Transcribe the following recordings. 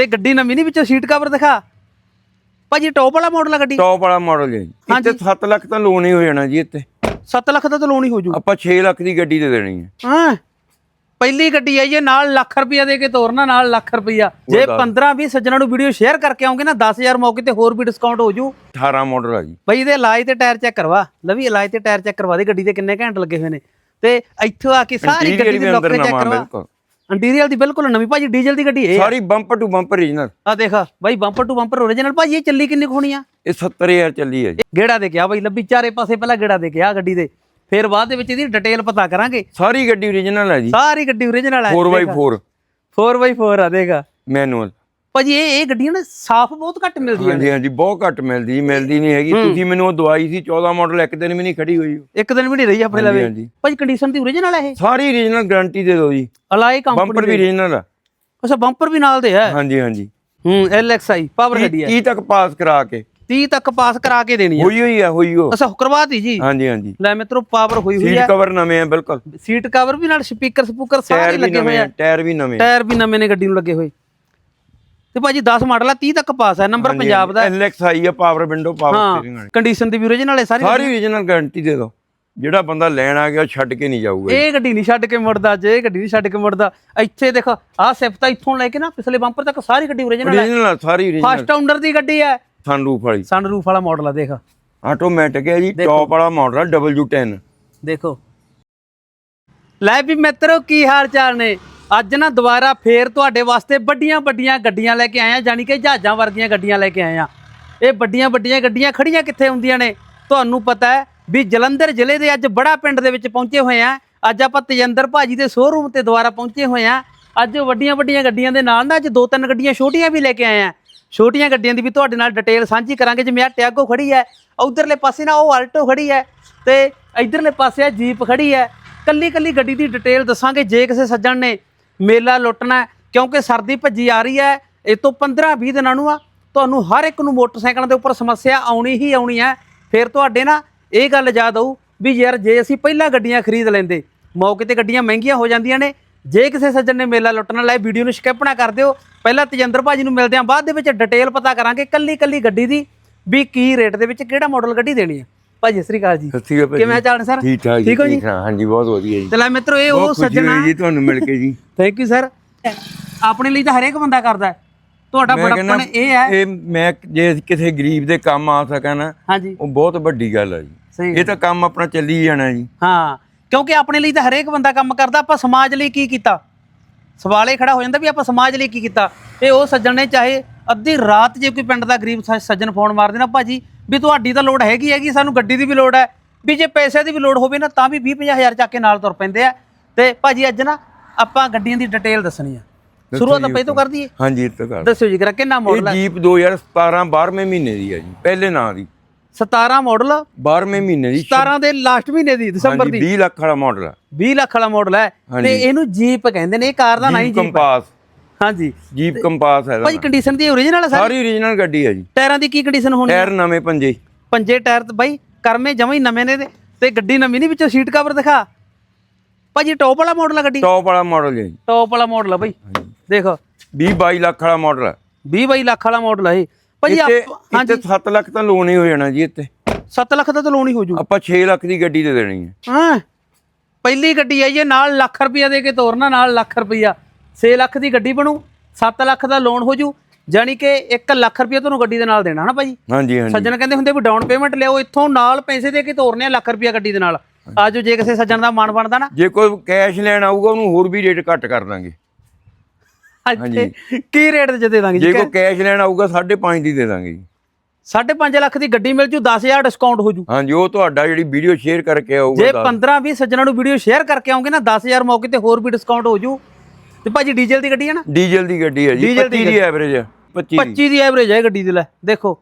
ਤੇ ਗੱਡੀ ਨਵੀਂ ਨਹੀਂ ਵਿੱਚੋਂ ਸੀਟ ਕਵਰ ਦਿਖਾ। ਭਾਜੀ ਟੌਪ ਵਾਲਾ ਮਾਡਲ ਆ ਗੱਡੀ? ਟੌਪ ਵਾਲਾ ਮਾਡਲ ਜੀ ਇੱਥੇ 7 ਲੱਖ ਤਾਂ ਲੋਨ ਹੀ ਹੋ ਜਾਣਾ ਜੀ ਇੱਥੇ। 7 ਲੱਖ ਦਾ ਤਾਂ ਲੋਨ ਹੀ ਹੋ ਜੂ। ਆਪਾਂ 6 ਲੱਖ ਦੀ ਗੱਡੀ ਦੇ ਦੇਣੀ ਹੈ। ਹਾਂ। ਪਹਿਲੀ ਗੱਡੀ ਆਈ ਹੈ ਨਾਲ ਲੱਖ ਰੁਪਈਆ ਦੇ ਕੇ ਤੋਰਨਾ ਨਾਲ ਲੱਖ ਰੁਪਈਆ। ਜੇ 15 20 ਸੱਜਣਾ ਨੂੰ ਵੀਡੀਓ ਸ਼ੇਅਰ ਕਰਕੇ ਆਉਂਗੇ ਨਾ 10000 ਮੌਕੇ ਤੇ ਹੋਰ ਵੀ ਡਿਸਕਾਊਂਟ ਹੋ ਜੂ। 18 ਮਾਡਲ ਆ ਜੀ। ਬਈ ਇਹਦੇ ਇਲਾਜ ਤੇ ਟਾਇਰ ਚੈੱਕ ਕਰਵਾ। ਲਵੀ ਇਲਾਜ ਤੇ ਟਾਇਰ ਚੈੱਕ ਕਰਵਾ ਦੇ ਗੱਡੀ ਦੇ ਕਿੰਨੇ ਘੰਟੇ ਲੱਗੇ ਹੋਏ ਨੇ। ਤੇ ਇੱਥੋਂ ਆ ਕੇ ਸਾਰੀ ਗੱਡੀ ਦੀ ਲੋਕਰ ਚੈੱਕ ਕਰਵਾ। ਇੰਟੀਰੀਅਰ ਦੀ ਬਿਲਕੁਲ ਨਵੀਂ ਭਾਜੀ ਡੀਜ਼ਲ ਦੀ ਗੱਡੀ ਇਹ ਸਾਰੀ ਬੰਪਰ ਟੂ ਬੰਪਰ ਰੀਜਨਲ ਆ ਦੇਖ ਬਾਈ ਬੰਪਰ ਟੂ ਬੰਪਰ ਓਰੀਜਨਲ ਭਾਜੀ ਇਹ ਚੱਲੀ ਕਿੰਨੀ ਹੋਣੀ ਆ? ਇਹ 70000 ਚੱਲੀ ਹੈ ਜੀ। ਗੇੜਾ ਦੇ ਗਿਆ ਬਾਈ ਲੱਭੀ ਚਾਰੇ ਪਾਸੇ ਪਹਿਲਾਂ ਗੇੜਾ ਦੇ ਗਿਆ ਗੱਡੀ ਦੇ। ਫਿਰ ਬਾਅਦ ਦੇ ਵਿੱਚ ਇਹਦੀ ਡਿਟੇਲ ਪਤਾ ਕਰਾਂਗੇ। ਸਾਰੀ ਗੱਡੀ ਓਰੀਜਨਲ ਹੈ ਜੀ। ਸਾਰੀ ਗੱਡੀ ਓਰੀਜਨਲ ਹੈ 4x4 4x4 ਆ ਦੇਗਾ ਮੈਨੂਅਲ ਭਾਜੀ ਇਹ ਇਹ ਗੱਡੀਆਂ ਨਾ ਸਾਫ਼ ਬਹੁਤ ਘੱਟ ਮਿਲਦੀਆਂ ਨੇ। ਹਾਂਜੀ ਹਾਂਜੀ ਬਹੁਤ ਘੱਟ ਮਿਲਦੀ ਮਿਲਦੀ ਨਹੀਂ ਹੈਗੀ। ਤੁਸੀਂ ਮੈਨੂੰ ਉਹ ਦਵਾਈ ਸੀ 14 ਮਾਡਲ ਇੱਕ ਦਿਨ ਵੀ ਨਹੀਂ ਖੜੀ ਹੋਈ। ਇੱਕ ਦਿਨ ਵੀ ਨਹੀਂ ਰਹੀ ਆਪਣੇ ਲਵੇ। ਹਾਂਜੀ। ਭਾਜੀ ਕੰਡੀਸ਼ਨ ਦੀ ਓਰੀਜਨਲ ਹੈ ਇਹ? ਸਾਰੀ ਓਰੀਜਨਲ ਗਾਰੰਟੀ ਦੇ ਦਿਓ ਜੀ। ਅਲਾਈ ਕੰਪਨੀ ਬੰਪਰ ਵੀ ਓਰੀਜਨਲ ਆ। ਅੱਛਾ ਬੰਪਰ ਵੀ ਨਾਲ ਦੇ ਹੈ ਹਾਂਜੀ ਹਾਂਜੀ। ਹੂੰ ਐਲਐਕਸਆਈ ਪਾਵਰ ਗੱਡੀ ਹੈ ਕੀ ਤੱਕ ਪਾਸ ਕਰਾ ਕੇ। 30 ਤੱਕ ਪਾਸ ਕਰਾ ਕੇ ਦੇਣੀ ਹੈ ਹੋਈ ਹੋਈ ਆ ਹੋਈ ਹੋ। ਅੱਛਾ ਕਰਵਾਤੀ ਜੀ। ਹਾਂਜੀ ਹਾਂਜੀ। ਲੈ ਮਿੱਤਰੋ ਪਾਵਰ ਹੋਈ ਹੋਈ ਸੀਟ ਹੈ ਕਵਰ ਨਵੇਂ ਆ ਬਿਲਕੁਲ। ਸੀਟ ਕਵਰ ਵੀ ਨਾਲ ਸਪੀਕਰ ਸਪੂਕਰ ਸਾਰੇ ਲੱਗੇ ਹੋਏ ਆ। ਟਾਇਰ ਵੀ ਨਵੇਂ ਟਾਇਰ ਵੀ ਨਵੇਂ ਨੇ ਗੱਡੀ ਨੂੰ ਲੱਗੇ ਹੋਏ। ਤੇ ਭਾਜੀ 10 ਮਾਡਲ ਆ 30 ਤੱਕ ਪਾਸ ਹੈ ਨੰਬਰ ਪੰਜਾਬ ਦਾ। ਐਲਐਕਸ ਆਈ ਆ ਪਾਵਰ ਵਿੰਡੋ ਪਾਵਰ ਸਟੀਅਰਿੰਗ ਹਾਂ ਕੰਡੀਸ਼ਨ ਦੀ ਵੀ ਓਰੀਜਨਲ ਹੈ ਸਾਰੀ ਸਾਰੀ ਓਰੀਜਨਲ ਗਾਰੰਟੀ ਦੇ ਦਿਓ। ਜਿਹੜਾ ਬੰਦਾ ਲੈਣ ਆ ਗਿਆ ਛੱਡ ਕੇ ਨਹੀਂ ਜਾਊਗਾ ਇਹ ਗੱਡੀ ਨਹੀਂ ਛੱਡ ਕੇ ਮੁੜਦਾ ਜੇ ਇਹ ਗੱਡੀ ਨਹੀਂ ਛੱਡ ਕੇ ਮੁੜਦਾ ਇੱਥੇ ਦੇਖ ਆਹ ਸਿਫਤਾ ਇੱਥੋਂ ਲੈ ਕੇ ਨਾ ਪਿਛਲੇ ਬੰਪਰ ਤੱਕ ਸਾਰੀ ਗੱਡੀ ਓਰੀਜਨਲ ਹੈ। ਓਰੀਜਨਲ ਸਾਰੀ ਓਰੀਜਨਲ ਫਸਟ ਓਨਰ ਦੀ ਗੱਡੀ ਹੈ। ਸਨਰੂਫ ਵਾਲੀ। ਸਨਰੂਫ ਵਾਲਾ ਮਾਡਲ ਆ ਦੇਖ। ਆਟੋਮੈਟਿਕ ਹੈ ਜੀ ਟੌਪ ਵਾਲਾ ਮਾਡਲ W10 ਦੇਖੋ। ਲੈ ਵੀ ਮਿੱਤਰੋ ਕੀ ਹਾਲ ਚਾਲ ਨੇ? ਅੱਜ ਨਾ ਦੁਬਾਰਾ ਫੇਰ ਤੁਹਾਡੇ ਵਾਸਤੇ ਵੱਡੀਆਂ ਵੱਡੀਆਂ ਗੱਡੀਆਂ ਲੈ ਕੇ ਆਏ ਆ ਜਾਨੀ ਕਿ ਜਹਾਜ਼ਾਂ ਵਰਗੀਆਂ ਗੱਡੀਆਂ ਲੈ ਕੇ ਆਏ ਆ। ਇਹ ਵੱਡੀਆਂ ਵੱਡੀਆਂ ਗੱਡੀਆਂ ਖੜੀਆਂ ਕਿੱਥੇ ਹੁੰਦੀਆਂ ਨੇ? ਤੁਹਾਨੂੰ ਪਤਾ ਹੈ ਵੀ ਜਲੰਧਰ ਜ਼ਿਲ੍ਹੇ ਦੇ ਅੱਜ ਬੜਾ ਪਿੰਡ ਦੇ ਵਿੱਚ ਪਹੁੰਚੇ ਹੋਏ ਆ। ਅੱਜ ਆਪਾਂ ਤੇਜਿੰਦਰ ਭਾਜੀ ਦੇ ਸ਼ੋਰੂਮ ਤੇ ਦੁਬਾਰਾ ਪਹੁੰਚੇ ਹੋਏ ਆ। ਅੱਜ ਵੱਡੀਆਂ ਵੱਡੀਆਂ ਗੱਡੀਆਂ ਦੇ ਨਾਲ ਨਾ ਅੱਜ ਦੋ ਤਿੰਨ ਗੱਡੀਆਂ ਛੋਟੀਆਂ ਵੀ ਲੈ ਕੇ ਆਏ ਆ। ਛੋਟੀਆਂ ਗੱਡੀਆਂ ਦੀ ਵੀ ਤੁਹਾਡੇ ਨਾਲ ਡਿਟੇਲ ਸਾਂਝੀ ਕਰਾਂਗੇ। ਜਿਵੇਂ ਆ ਟਿਆਗੋ ਖੜੀ ਹੈ ਉਧਰਲੇ ਪਾਸੇ ਨਾ ਉਹ ਆਲਟੋ ਖੜੀ ਹੈ ਤੇ ਇਧਰਲੇ ਪਾਸੇ ਆ ਜੀਪ ਖੜੀ ਹੈ। ਕੱਲੀ ਕੱਲੀ ਗੱਡੀ ਦੀ ਡਿਟੇਲ ਦੱਸਾਂਗੇ। ਜੇ ਕਿਸੇ ਸੱਜਣ ਨੇ ਮੇਲਾ ਲੁੱਟਣਾ ਕਿਉਂਕਿ ਸਰਦੀ ਭੱਜੀ ਆ ਰਹੀ ਹੈ, ਇਹ ਤੋਂ 15 20 ਦਿਨਾਂ ਨੂੰ ਆ, ਤੁਹਾਨੂੰ ਹਰ ਇੱਕ ਨੂੰ ਮੋਟਰਸਾਈਕਲਾਂ ਦੇ ਉੱਪਰ ਸਮੱਸਿਆ ਆਉਣੀ ਹੀ ਆਉਣੀ ਹੈ। ਫਿਰ ਤੁਹਾਡੇ ਨਾ ਇਹ ਗੱਲ ਯਾਦ ਆਊ ਵੀ ਯਾਰ ਜੇ ਅਸੀਂ ਪਹਿਲਾਂ ਗੱਡੀਆਂ ਖਰੀਦ ਲੈਂਦੇ, ਮੌਕੇ ਤੇ ਗੱਡੀਆਂ ਮਹਿੰਗੀਆਂ ਹੋ ਜਾਂਦੀਆਂ ਨੇ, ਜੇ ਕਿਸੇ ਸੱਜਣ ਨੇ ਮੇਲਾ ਲੁੱਟਣ ਲਈ ਵੀਡੀਓ ਨੂੰ ਸਕਿਪ ਨਾ ਕਰ ਦਿਓ। ਪਹਿਲਾਂ ਤੇਜਿੰਦਰ ਭਾਜੀ ਨੂੰ ਮਿਲਦੇ ਆਂ ਬਾਅਦ ਦੇ ਵਿੱਚ ਡਿਟੇਲ ਪਤਾ ਕਰਾਂਗੇ ਕੱਲੀ ਕੱਲੀ ਗੱਡੀ ਦੀ ਵੀ ਕੀ ਰੇਟ ਦੇ ਵਿੱਚ ਕਿਹੜਾ ਮਾਡਲ ਗੱਡੀ ਦੇਣੀ ਹੈ। ਭਾਜੀ ਸਤਿ ਸ੍ਰੀ ਅਕਾਲ ਜੀ। ਸਤਿ ਸ਼੍ਰੀ ਅਕਾਲ ਕਿਵੇਂ ਚਾਲ ਸਰ? ਠੀਕ ਠਾਕ ਠੀਕ ਹੋ ਜੀ? ਹਾਂਜੀ ਬਹੁਤ ਵਧੀਆ ਜੀ। ਤੇ ਲੈ ਮਿੱਤਰੋ ਇਹ ਉਹ ਸੱਜਣਾ ਜੀ ਤੁਹਾਨੂੰ ਮਿਲ ਕੇ ਜੀ। ਥੈਂਕ ਯੂ ਸਰ ਆਪਣੇ ਲਈ ਤਾਂ ਹਰੇਕ ਬੰਦਾ ਕਰਦਾ ਤੁਹਾਡਾ ਬੜਪਨ ਇਹ ਹੈ। ਇਹ ਮੈਂ ਜੇ ਕਿਸੇ ਗਰੀਬ ਦੇ ਕੰਮ ਆ ਸਕਾਂ ਨਾ ਉਹ ਬਹੁਤ ਵੱਡੀ ਗੱਲ ਹੈ ਜੀ। ਇਹ ਤਾਂ ਕੰਮ ਆਪਣਾ ਚੱਲੀ ਜਾਣਾ ਜੀ। ਹਾਂ ਕਿਉਂਕਿ ਆਪਣੇ ਲਈ ਤਾਂ ਹਰੇਕ ਬੰਦਾ ਕੰਮ ਕਰਦਾ। ਆਪਾਂ ਸਮਾਜ ਲਈ ਕੀ ਕੀਤਾ? ਸਵਾਲ ਖੜਾ ਹੋ ਜਾਂਦਾ ਵੀ ਆਪਾਂ ਸਮਾਜ ਲਈ ਕੀ ਕੀਤਾ? ਇਹ ਉਹ ਸੱਜਣ ਨੇ ਚਾਹੇ ਅੱਧੀ ਰਾਤ ਜੇ ਕੋਈ ਪਿੰਡ ਦਾ ਗਰੀਬ ਸੱਜਣ ਫੋਨ ਮਾਰ ਦੇਣਾ ਭਾਜੀ ਵੀ ਤੁਹਾਡੀ ਤਾਂ ਲੋੜ ਹੈਗੀ ਹੈਗੀ ਸਾਨੂੰ ਗੱਡੀ ਦੀ ਵੀ ਲੋੜ ਹੈ। ਵੀ ਜੇ ਪੈਸੇ ਦੀ ਵੀ ਲੋੜ ਹੋਵੇ ਨਾ ਤਾਂ ਵੀ 20 ਹਜ਼ਾਰ ਚੱਕ ਕੇ ਨਾਲ ਤੁਰ ਪੈਂਦੇ ਆ। ਤੇ ਭਾਜੀ ਅੱਜ ਨਾ ਆਪਾਂ ਗੱਡੀਆਂ ਦੀ ਡਿਟੇਲ ਦੱਸਣੀ ਆ। ਸ਼ੁਰੂਆਤ ਆਪਾਂ ਇਹ ਤੋਂ ਕਰ ਦਈਏ? ਹਾਂਜੀ ਇਹ ਤਾਂ ਕਰ। ਦੱਸਿਓ ਜੀ ਕਰਾ ਕਿੰਨਾ ਇਹ ਮਾਡਲ ਹੈ ਜੀਪ 2017 12ਵੇਂ ਮਹੀਨੇ ਦੀ ਹੈ ਜੀ ਪਹਿਲੇ ਨਾਂ ਦੀ। 17 ਮਾਡਲ 12ਵੇਂ ਮਹੀਨੇ ਦੀ। 17 ਦੇ ਲਾਸਟ ਮਹੀਨੇ ਦੀ ਦਸੰਬਰ ਹਾਂਜੀ ਦੀ। 20 ਲੱਖ ਵਾਲਾ ਮਾਡਲ ਹੈ 20 ਲੱਖ ਵਾਲਾ ਮਾਡਲ ਹੈ ਤੇ ਇਹਨੂੰ ਜੀਪ ਕਹਿੰਦੇ ਨੇ ਇਹ ਕਾਰ ਦਾ ਨਾਂ ਹੀ ਜੀਪ। ਕੰਪਾਸ ਹਾਂਜੀ। ਜੀਪ ਕੰਪਾਸ ਹੈ ਇਹਦਾ ਭਾਜੀ ਕੰਡੀਸ਼ਨ ਦੀ ਓਰੀਜਨਲ ਹੈ ਸਾਰੀ? ਸਾਰੀ ਓਰੀਜਨਲ ਗੱਡੀ ਹੈ ਜੀ। ਟਾਇਰਾਂ ਦੀ ਕੀ ਕੰਡੀਸ਼ਨ ਹੋਣੀ ਹੈ? ਟਾਇਰ ਨਵੇਂ ਪੰਜੇ। ਪੰਜੇ ਟਾਇਰ ਤੇ ਬਾਈ ਕਰਮੇ ਜਮਾਂ ਹੀ ਨਵੇਂ ਨੇ ਤੇ- ਤੇ ਗੱਡੀ ਨਵੀਂ ਨਹੀਂ ਵਿੱਚੋਂ ਸੀਟ ਕਵਰ ਦਿਖਾ। ਭਾਜੀ ਟੌਪ ਵਾਲਾ ਮਾਡਲ ਆ ਗੱਡੀ? ਟੌਪ ਵਾਲਾ ਮਾਡਲ ਹੈ ਜੀ। ਟੌਪ ਵਾਲਾ ਮਾਡਲ ਆ ਬਾਈ। ਦੇਖੋ। 20 22 ਲੱਖ ਵਾਲਾ ਮਾਡਲ ਹੈ 20 ਬਾਈ ਲੱਖ ਵਾਲਾ ਮਾਡਲ ਆ ਇਹ। ਭਾਜੀ ਇੱਥੇ ਆਪ- ਹਾਂਜੀ। ਇੱਥੇ 7 ਲੱਖ ਤਾਂ ਲੋਨ ਹੀ ਹੋ ਜਾਣਾ ਜੀ ਇੱਥੇ। 7 ਲੱਖ ਦਾ ਤਾਂ ਲੋਨ ਹੀ ਹੋ ਜੂ। ਆਪਾਂ 6 ਲੱਖ ਦੀ ਗੱਡੀ ਦੇ ਦੇਣੀ ਹੈ। ਹਾਂ? ਪਹਿਲੀ ਗੱਡੀ ਆਈ ਹੈ ਨਾਲ ਲੱਖ ਰੁਪਈਆ ਦੇ ਕੇ ਤੋਰਨਾ ਨਾਲ ਲੱਖ ਰੁਪਈਆ। 6 ਲੱਖ ਦੀ ਗੱਡੀ ਬਣੂ 7 ਲੱਖ ਦਾ ਲੋਨ ਹੋ ਜੂ ਜਾਨੀ ਕਿ 1 ਲੱਖ ਰੁਪਈਆ ਤੁਹਾਨੂੰ ਗੱਡੀ ਦੇ ਨਾਲ ਦੇਣਾ ਹਨਾ ਭਾਜੀ? ਹਾਂਜੀ ਹਾਂਜੀ। ਸੱਜਣ ਕਹਿੰਦੇ ਹੁੰਦੇ ਵੀ ਡਾਊਨ ਪੇਮੈਂਟ ਲਿਆਓ ਇੱਥੋਂ ਨਾਲ ਪੈਸੇ ਦੇ ਕੇ ਤੋਰਨੇ ਆ ਲੱਖ ਰੁਪਈਆ ਗੱਡੀ ਦੇ ਨਾਲ। ਆਜੋ ਜੇ ਕਿਸੇ ਸੱਜਣ ਦਾ ਮਨ ਬਣਦਾ ਨਾ। ਜੇ ਕੋਈ ਕੈਸ਼ ਲੈਣ ਆਊਗਾ ਉਹਨੂੰ ਹੋਰ ਵੀ ਰੇਟ ਘੱਟ ਕਰ ਦਾਂਗੇ। ਇੱਥੇ ਕੀ ਰੇਟ ਤੇ ਦੇ ਦਾਂਗੇ ਜੇ? ਕੋਈ ਕੈਸ਼ ਲੈਣ ਆਊਗਾ 5.5 ਦੀ ਦੇ ਦਾਂਗੇ ਜੀ। 5.5 ਲੱਖ ਦੀ ਗੱਡੀ ਮਿਲ ਜੂ 10000 ਡਿਸਕਾਊਂਟ ਹੋ ਜੂ। ਹਾਂਜੀ ਉਹ ਤੁਹਾਡਾ ਜਿਹੜੀ ਵੀਡੀਓ ਸ਼ੇਅਰ ਕਰਕੇ ਆਊਗਾ ਜੇ ਦੱਸ- 15 20 ਸੱਜਣਾਂ ਨੂੰ ਵੀਡੀਓ ਸ਼ੇਅਰ ਕਰਕੇ ਆਉਂਗੇ ਨਾ 10000 ਮੌਕੇ ਤੇ ਹੋਰ ਵੀ ਡਿਸਕਾਊਂਟ ਹੋ ਜੂ। ਤੇ ਭਾਜੀ ਡੀਜ਼ਲ ਦੀ ਗੱਡੀ ਹੈ ਨਾ? ਡੀਜ਼ਲ ਦੀ ਗੱਡੀ ਹੈ ਜੀ ਡੀਜ਼ਲ ਦੀ 25 ਦੀ ਐਵਰੇਜ ਹੈ 25 ਦੀ। 25 ਦੀ ਐਵਰੇਜ ਹੈ ਗੱਡੀ ਦੀ ਲੈ ਦੇਖੋ।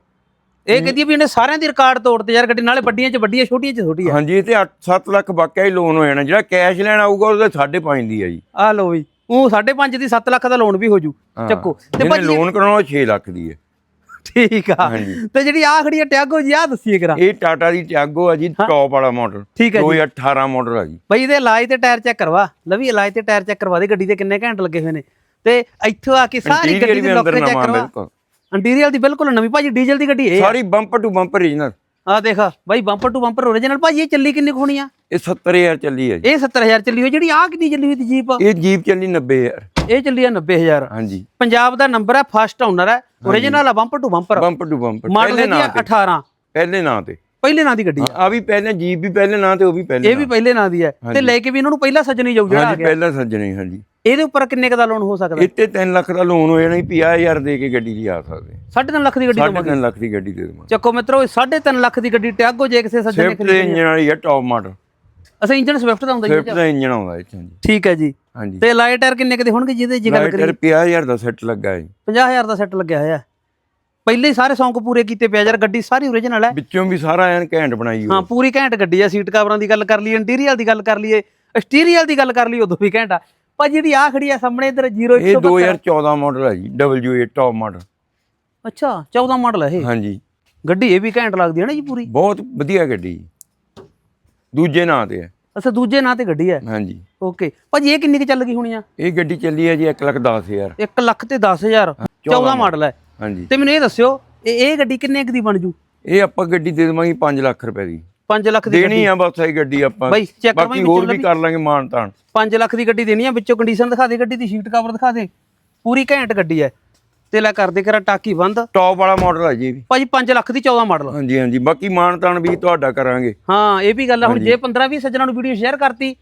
ਇਹ ਕਹਿੰਦੀ ਵੀ ਇਹਨੇ ਸਾਰਿਆਂ ਦੀ ਰਿਕਾਰਡ ਤੋੜਤੇ ਯਾਰ ਗੱਡੀ ਨਾਲੇ ਵੱਡੀਆਂ ਚ ਵੱਡੀਆਂ ਛੋਟੀਆਂ ਚ ਛੋਟੀ ਆ ਹਾਂਜੀ ਤੇ 7 ਲੱਖ ਵਾਕਿਆ ਹੀ ਲੋਨ ਹੋ ਜਾਣਾ ਜਿਹੜਾ ਕੈਸ਼ ਲੈਣ ਆਊਗਾ ਉਹਦਾ 5.5 ਦੀ ਹੈ ਜੀ। ਆ ਲਓ ਵੀ ਉਹ 5.5 ਦੀ 7 ਲੱਖ ਦਾ ਲੋਨ ਵੀ ਹੋ ਜੂ। ਚੱਕੋ। ਤੇ ਭਾਜੀ ਲੋਨ ਕਰਾਉਣਾ 6 ਲੱਖ ਦੀ ਹੈ। ਠੀਕ ਆ। ਹਾਂਜੀ। ਤੇ ਜਿਹੜੀ ਆ ਖੜੀ ਆ ਟਿਆਗੋ ਜੀ ਆ ਦੱਸੀਏ ਕਰਾ ਇਹ ਟਾਟਾ ਦੀ ਟਿਆਗੋ ਹੈ ਜੀ ਟੌਪ ਵਾਲਾ ਮਾਡਲ ਠੀਕ ਹੈ ਜੀ। 2018 ਮਾਡਲ ਹੈ ਜੀ। ਬਈ ਇਹਦੇ ਇਲਾਜ ਤੇ ਟਾਇਰ ਚੈੱਕ ਕਰਵਾ। ਲਵੀ ਇਲਾਜ ਤੇ ਟਾਇਰ ਚੈੱਕ ਕਰਵਾ ਦੇ ਗੱਡੀ ਦੇ ਕਿੰਨੇ ਘੰਟੇ ਲੱਗੇ ਹੋਏ ਨੇ। ਤੇ ਇੱਥੋਂ ਆ ਕੇ ਸਾਰੀ ਗੱਡੀ ਵੀ ਦੀ ਲੋਕ ਅੰਦਰ ਚੈੱਕ ਨਵਾਂ ਕਰਵਾ। ਬਿਲਕੁਲ। ਇੰਟੀਰੀਅਰ ਦੀ ਬਿਲਕੁਲ ਨਵੀਂ ਭਾਜੀ ਡੀਜ਼ਲ ਦੀ ਗੱਡੀ ਆ। ਸਾਰੀ ਬੰਪਰ ਟੂ ਬੰਪਰ ਰੀਜਨਲ ਆਹ ਦੇਖ ਬਾਈ ਬੰਪਰ ਟੂ ਬੰਪਰ ਓਰੀਜਨਲ ਭਾਜੀ ਇਹ ਚੱਲੀ ਕਿੰਨੀ ਕੁ ਹੋਣੀ ਆ? ਇਹ 70000 ਚੱਲੀ ਹੈ ਜੀ। ਇਹ 70000 ਚੱਲੀ ਹੋਈ ਜਿਹੜੀ ਆਹ ਕਿੰਨੀ ਚੱਲੀ ਹੋਈ ਦੀ ਜੀਪ? ਇਹ ਜੀਪ ਚੱਲੀ 90000 ਇਹ ਚੱਲੀ ਆ 90000 ਹਾਂਜੀ। ਪੰਜਾਬ ਦਾ ਨੰਬਰ ਹੈ ਫਸਟ ਓਨਰ ਹੈ ਓਰੀਜਨਲ ਆ bumper to bumper bumper to bumper ਪਹਿਲੇ ਨਾਂ ਆ ਤੇ। 18 ਪਹਿਲੇ ਨਾਂ ਤੇ। ਪਹਿਲੇ ਨਾਂ ਦੀ ਗੱਡੀ ਆ। ਆ ਵੀ ਪਹਿਲੇ ਜੀਪ ਵੀ ਪਹਿਲੇ ਨਾਂ ਤੇ ਉਹ ਵੀ ਪਹਿਲੇ ਇਹ ਵੀ ਪਹਿਲੇ ਨਾਂ ਦੀ ਹੈ ਤੇ ਲੈ ਕੇ ਵੀ ਇਹਨਾਂ ਨੂੰ ਪਹਿਲਾਂ ਸੱਜਣੀ ਜਾਊ ਜਿਹੜਾ ਆ ਹਾਂਜੀ ਗਿਆ। ਪਹਿਲਾ ਸੱਜਣੇ ਹਾਂਜੀ। ਇਹਦੇ ਉੱਪਰ ਕਿੰਨੇ ਦਾ ਲੋਨ ਹੋ ਸਕਦਾ? ਇੱਥੇ 3 ਲੱਖ ਦਾ ਲੋਨ ਹੋ ਜਾਣਾ 50000 ਦੇ ਕੇ ਗੱਡੀ ਲਿਆ ਸਕਦੇ। 3.5 ਲੱਖ ਦੀ ਗੱਡੀ ਦਵਾਂਗੇ। 3.5 ਲੱਖ ਦੀ ਗੱਡੀ ਦੇ ਦੇਵਾਂਗੇ। ਚੱਕੋ ਮਿੱਤਰੋ ਇਹ 3.5 ਲੱਖ ਦੀ ਗੱਡੀ ਟਿਆਗੋ ਜੇ ਕਿਸੇ ਸੱਜਣ ਨੇ ਸਵਿਫਟ ਦੇ ਇੰਜਨ ਵਾਲੀ ਹੈ ਟੌਪ ਮਾਡਲ ਅਸਾਂ ਇੰਜਨ ਸਵਿਫਟ ਦਾ ਹੁੰਦਾ ਜੀ ਸਵਿਫਟ ਦਾ ਇੰਜਨ ਆਉਂਦਾ ਹਾਂਜੀ। ਠੀਕ ਹੈ ਜੀ। ਹਾਂਜੀ। ਤੇ ਲਾਈਟ ਟਾਇਰ ਕਿੰਨੇ ਕ ਦੇ ਹੋਣਗੇ ਜਿਹਦੇ ਜੀ ਗੱਲ ਕਰੀਏ? ਲਾਈਟਰ 50000 ਦਾ ਸੈੱਟ ਲੱਗਾ ਹੈ 50000 ਦਾ ਸੈੱਟ ਲੱਗਿਆ ਹੋਇਆ। ਪਹਿਲੇ ਹੀ ਸਾਰੇ ਸੌਂਕ ਪੂਰੇ ਕੀਤੇ ਪਿਆ ਯਾਰ ਗੱਡੀ ਸਾਰੀ ਓਰੀਜਨਲ ਹੈ। ਵਿੱਚੋਂ ਵੀ ਸਾਰਾ ਐਨ ਘੈਂਟ ਬਣਾਈ ਹੋਈ। ਹਾਂ ਪੂਰੀ ਘੈਂਟ ਗੱਡੀ ਆ ਸੀਟ ਕਵਰਾਂ ਦੀ ਗੱਲ ਕਰ ਲਈਏ ਇੰਟੀਰੀਅਰ ਦੀ ਗੱਲ ਕਰ ਲਈਏ ਐਕਸਟੀਰੀਅਰ ਦੀ ਗੱਲ ਕਰ ਲਈਏ ਉਦੋਂ ਵੀ ਘੈਂਟ ਆ। ਪਰ ਜਿਹੜੀ ਆ ਖੜੀ ਆ ਸਾਹਮਣੇ ਇਧਰ 0 ਇਹ 2014 ਮਾਡਲ ਹੈ ਜੀ W8 ਟੌਪ ਮਾਡਲ ਅੱਛਾ 14 ਮਾਡਲ ਹੈ ਇਹ? ਹਾਂਜੀ। ਗੱਡੀ ਇਹ ਵੀ ਘੈਂਟ ਲੱਗਦੀ ਹੈ ਨਾ ਜੀ ਪੂਰੀ। ਬਹੁਤ ਵਧੀਆ ਗੱਡੀ। ਜੀ। ਦੂਜੇ ਨਾਂ ਤੇ ਹੈ ਅੱਛਾ ਦੂਜੇ ਨਾਂ ਤੇ ਗੱਡੀ ਹੈ ਹਾਂਜੀ। ਓਕੇ। ਭਾਜੀ ਇਹ ਕਿੰਨੀ ਕੁ ਚੱਲ ਗਈ ਹੋਣੀ ਆ? ਇਹ ਗੱਡੀ ਚੱਲੀ ਹੈ ਜੀ 1 ਲੱਖ 10000 1 ਲੱਖ ਤੇ 10000 14 ਮਾਡਲ। ਹੈ ਹਾਂਜੀ। ਤੇ ਮੈਨੂੰ ਇਹ ਦੱਸਿਓ ਇਹ ਇਹ ਗੱਡੀ ਕਿੰਨੇ ਕੁ ਦੀ ਬਣ ਜੂ? ਇਹ ਆਪਾਂ ਗੱਡੀ ਦੇ ਦੇਵਾਂਗੇ 5 ਲੱਖ ਰੁਪਏ ਦੀ। 5 ਲੱਖ ਦੀ ਦੇਣੀ ਆ ਬਸ ਇਹ ਗੱਡੀ ਆਪਾਂ। ਬਾਈ, ਕਰਵਾਈ ਬਾਕੀ ਹੋਰ ਵੀ। ਕਰ ਲਾਂਗੇ ਮਾਨ ਤਾਨ 5 ਲੱਖ ਦੀ ਗੱਡੀ ਦੇਣੀ ਆ ਵਿੱਚੋਂ ਕੰਡੀਸ਼ਨ ਦਿਖਾ ਦੇ ਗੱਡੀ ਦੀ ਸ਼ੀਟ ਕਵਰ ਦਿਖਾ ਦੇ। ਪੂਰੀ ਘੈਂਟ ਗੱਡੀ ਹੈ ਤੇ ਲੈ ਕਰਦੇ ਕਰਾ ਟਾਕੀ ਬੰਦ। ਟੌਪ ਵਾਲਾ ਮਾਡਲ ਹੈ ਜੀ ਭਾਜੀ 5 ਲੱਖ ਦੀ 14 ਮਾਡਲ। ਹਾਂਜੀ ਹਾਂਜੀ। ਬਾਕੀ ਮਾਨ ਤਾਨ ਵੀ ਤੁਹਾਡਾ ਕਰਾਂਗੇ। ਹਾਂ ਇਹ ਵੀ ਗੱਲ ਆ। ਹੁਣ ਜੇ 15 20 ਸੱਜਣਾ ਨੂੰ ਵੀਡੀਓ ਸ਼ੇਅਰ ਕਰਤੀ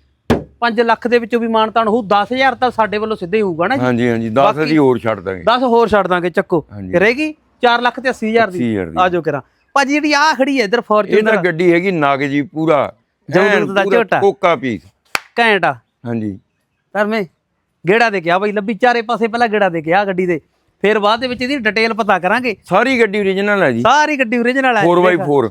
5 ਲੱਖ ਦੇ ਵਿੱਚੋਂ ਵੀ ਮਾਨਤਾਨ ਹੋਊ 10000 ਤਾਂ ਸਾਡੇ ਵੱਲੋਂ ਸਿੱਧੇ ਹੀ ਹੋਊਗਾ ਨਾ ਜੀ। ਹਾਂਜੀ ਹਾਂਜੀ 10 ਦੀ ਹੋਰ ਛੱਡ ਦਾਂਗੇ। 10 ਹੋਰ ਛੱਡ ਦਾਂਗੇ ਚੱਕੋ। ਰਹੇਗੀ 4 ਲੱਖ ਤੇ 80000 ਦੀ। 80000 ਦੀ। ਆ ਜਾਓ ਕਰਾਂ। ਭਾਜੀ ਜਿਹੜੀ ਆ ਖੜੀ ਹੈ ਇਧਰ ਫੋਰਚੂਨਰ। ਤਾਂ ਗੱਡੀ ਹੈਗੀ ਨਗ ਜੀ ਪੂਰਾ ਜਮਦੂਤ ਦਾ ਝੋਟਾ। ਕੋਕਾ ਪੀਸ ਘੈਂਟ ਹਾਂਜੀ। ਪਰ ਮੈਂ ਗੇੜਾ ਦੇ ਕੇ ਆ ਬਈ ਲੱਭੀ ਚਾਰੇ ਪਾਸੇ ਪਹਿਲਾਂ ਗੇੜਾ ਦੇ ਕੇ ਆ ਗੱਡੀ ਦੇ। ਫਿਰ ਬਾਅਦ ਦੇ ਵਿੱਚ ਇਹਦੀ ਡਿਟੇਲ ਪਤਾ ਕਰਾਂਗੇ। ਸਾਰੀ ਗੱਡੀ ਓਰੀਜਨਲ ਹੈ ਜੀ। ਸਾਰੀ ਗੱਡੀ ਓਰੀਜਨਲ ਆ 4x4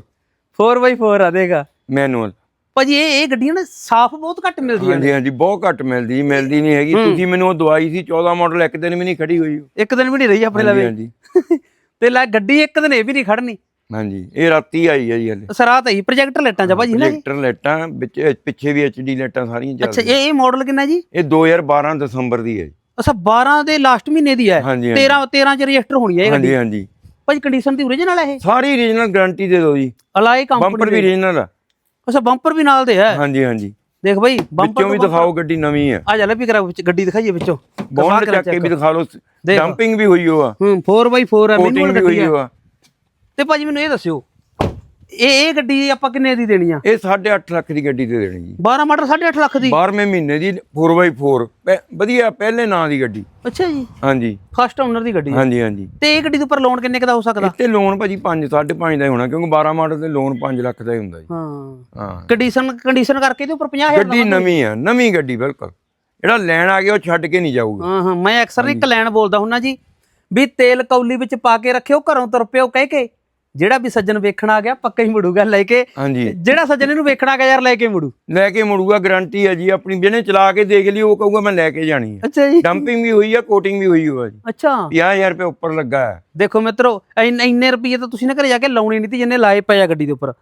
4x4 ਆ ਦੇਗਾ ਮੈਨੂਅਲ ਭਾਜੀ ਇਹ ਇਹ ਗੱਡੀਆਂ ਨਾ ਸਾਫ਼ ਬਹੁਤ ਘੱਟ ਮਿਲਦੀਆਂ ਨੇ। ਹਾਂਜੀ ਹਾਂਜੀ ਬਹੁਤ ਘੱਟ ਮਿਲਦੀ ਮਿਲਦੀ ਨਹੀਂ ਹੈਗੀ। ਤੁਸੀਂ ਮੈਨੂੰ ਉਹ ਦਵਾਈ ਸੀ 14 ਮਾਡਲ ਇੱਕ ਦਿਨ ਵੀ ਨਹੀਂ ਖੜੀ ਹੋਈ। ਉਹ। ਇੱਕ ਦਿਨ ਵੀ ਨਹੀਂ ਰਹੀ ਆਪਣੇ ਹਾਂਜੀ ਲਵੇ। ਹਾਂਜੀ ਤੇ ਲੈ ਗੱਡੀ ਇੱਕ ਦਿਨ ਇਹ ਵੀ ਨਹੀਂ ਖੜਨੀ। ਹਾਂਜੀ ਇਹ ਰਾਤੀ ਆਈ ਹੈ ਜੀ ਹਲੇ। ਸਰਾਤ ਹੈ ਪ੍ਰੋਜੈਕਟਰ ਲਾਈਟਾਂ ਚ ਭਾਜੀ ਨਾ ਇਹ? ਇਲੈਕਟਰ ਲਾਈਟਾਂ ਵਿੱਚ ਪਿੱਛੇ ਵੀ ਐਚਡੀ ਲਾਈਟਾਂ ਸਾਰੀਆਂ ਅੱਛਾ ਚੱਲਦੀਆਂ ਇਹ ਇਹ ਮਾਡਲ ਕਿੰਨਾ ਜੀ? ਇਹ 2012 ਦਸੰਬਰ ਦੀ ਹੈ ਜੀ। ਅੱਛਾ 12 ਦੇ ਲਾਸਟ ਮਹੀਨੇ ਦੀ ਹੈ। ਹਾਂਜੀ ਹਾਂਜੀ। 13 13 ਚ ਰਜਿਸਟਰ ਹੋਣੀ ਹੈ ਇਹ ਗੱਡੀ। ਹਾਂਜੀ। ਹਾਂਜੀ ਭਾਜੀ ਕੰਡੀਸ਼ਨ ਦੀ ਓਰੀਜਨਲ ਹੈ ਇਹ? ਸਾਰੀ ਓਰੀਜਨਲ ਗਾਰੰਟੀ ਦੇ ਦਿਓ ਜੀ। ਅਲਾਈ ਕੰਪਨੀ ਬੰਪਰ ਵੀ ਓਰੀਜਨਲ ਆ। ਅੱਛਾ ਬੰਪਰ ਵੀ ਨਾਲ ਦੇ ਹੈ ਹਾਂਜੀ ਹਾਂਜੀ। ਦੇਖ ਭਾਈ ਬੰਪਰ ਵਿੱਚੋਂ ਵੀ ਦਿਖਾਓ ਗੱਡੀ ਨਵੀਂ ਹੈ ਆ ਜਾ ਲੈ ਵੀ ਕਰਾ ਵਿੱਚ ਗੱਡੀ ਦਿਖਾਈਏ ਵਿੱਚੋਂ। ਬੌਂਡ ਚੱਕ ਕੇ ਵੀ ਦਿਖਾ ਲਓ। ਡੰਪਿੰਗ ਵੀ ਹੋਈ ਹੋਆ ਹੂੰ 4x4 ਹੈ ਗੱਡੀ ਹੋਈ ਹੈ ਤੇ ਭਾਜੀ ਮੈਨੂੰ ਇਹ ਦੱਸਿਓ ਇਹ ਇਹ ਗੱਡੀ ਆਪਾਂ ਕਿੰਨੇ ਦੀ ਦੇਣੀ ਆ? ਇਹ 8.5 ਲੱਖ ਦੀ ਗੱਡੀ ਦੇ ਦੇਣੀ ਜੀ। 12 ਮਾਡਲ 8.5 ਲੱਖ ਦੀ? 12ਵੇਂ ਮਹੀਨੇ ਦੀ 4x4 ਪਹਿ- ਵਧੀਆ ਪਹਿਲੇ ਨਾਂ ਦੀ ਗੱਡੀ। ਅੱਛਾ ਜੀ। ਹਾਂਜੀ। ਫਸਟ ਓਨਰ ਦੀ ਗੱਡੀ। ਹਾਂਜੀ ਹਾਂਜੀ। ਤੇ ਇਹ ਗੱਡੀ ਦੇ ਉੱਪਰ ਲੋਨ ਕਿੰਨੇ ਕੁ ਦਾ ਹੋ ਸਕਦਾ? ਇੱਥੇ ਲੋਨ ਭਾਜੀ 5 5.5 ਦਾ ਹੀ ਹੋਣਾ ਕਿਉਂਕਿ 12 ਮਾਡਲ ਤੇ ਲੋਨ 5 ਲੱਖ ਦਾ ਹੀ ਹੁੰਦਾ ਜੀ। ਹਾਂ। ਹਾਂ। ਕੰਡੀਸ਼ਨ ਕੰਡੀਸ਼ਨ ਕਰਕੇ ਇਹਦੇ ਉੱਪਰ 50000 ਗੱਡੀ ਨਵੀਂ ਆ ਨਵੀਂ ਗੱਡੀ ਬਿਲਕੁਲ। ਜਿਹੜਾ ਲੈਣ ਆ ਗਿਆ ਉਹ ਛੱਡ ਕੇ ਨਹੀਂ ਜਾਊਗਾ। ਹਾਂ ਹਾਂ। ਮੈਂ ਅਕਸਰ ਇੱਕ ਲਾਈਨ ਬੋਲਦਾ ਹੁੰਨਾ ਜੀ ਵੀ ਤੇਲ ਕੌਲੀ ਵਿੱਚ ਪਾ ਕੇ ਰੱਖਿਓ ਘਰੋਂ ਤੁਰ ਪਿਓ ਕਹਿ ਕੇ। ਜਿਹੜਾ ਵੀ ਸੱਜਣ ਵੇਖਣ ਆ ਗਿਆ ਪੱਕਾ ਹੀ ਮੁੜੂਗਾ ਲੈ ਕੇ। ਹਾਂਜੀ। ਜਿਹੜਾ ਸੱਜਣ ਇਹਨੂੰ ਵੇਖਣ ਆ ਗਿਆ ਯਾਰ ਲੈ ਕੇ ਮੁੜੂ। ਲੈ ਕੇ ਮੁੜੂਗਾ ਗਾਰੰਟੀ ਹੈ ਜੀ ਆਪਣੀ ਜਿਹਨੇ ਚਲਾ ਕੇ ਦੇਖ ਲਈ ਉਹ ਕਹੂਗਾ ਮੈਂ ਲੈ ਕੇ ਜਾਣੀ ਹੈ ਅੱਛਾ ਜੀ। ਡੰਪਿੰਗ ਵੀ ਹੋਈ ਆ ਕੋਟਿੰਗ ਵੀ ਹੋਈ ਹੋਆ ਜੀ। ਅੱਛਾ। 50000 ਰੁਪਏ ਉੱਪਰ ਲੱਗਾ ਹੈ ਦੇਖੋ ਮਿੱਤਰੋ ਇੰਨੇ ਰੁਪਏ ਤਾਂ ਤੁਸੀਂ ਨਾ ਘਰੇ ਜਾ ਕੇ ਲਾਉਣੇ ਨਹੀਂ ਤੇ ਜਿੰਨੇ ਲਾਏ ਪਏ ਆ ਗੱਡੀ ਦੇ ਉੱਪਰ।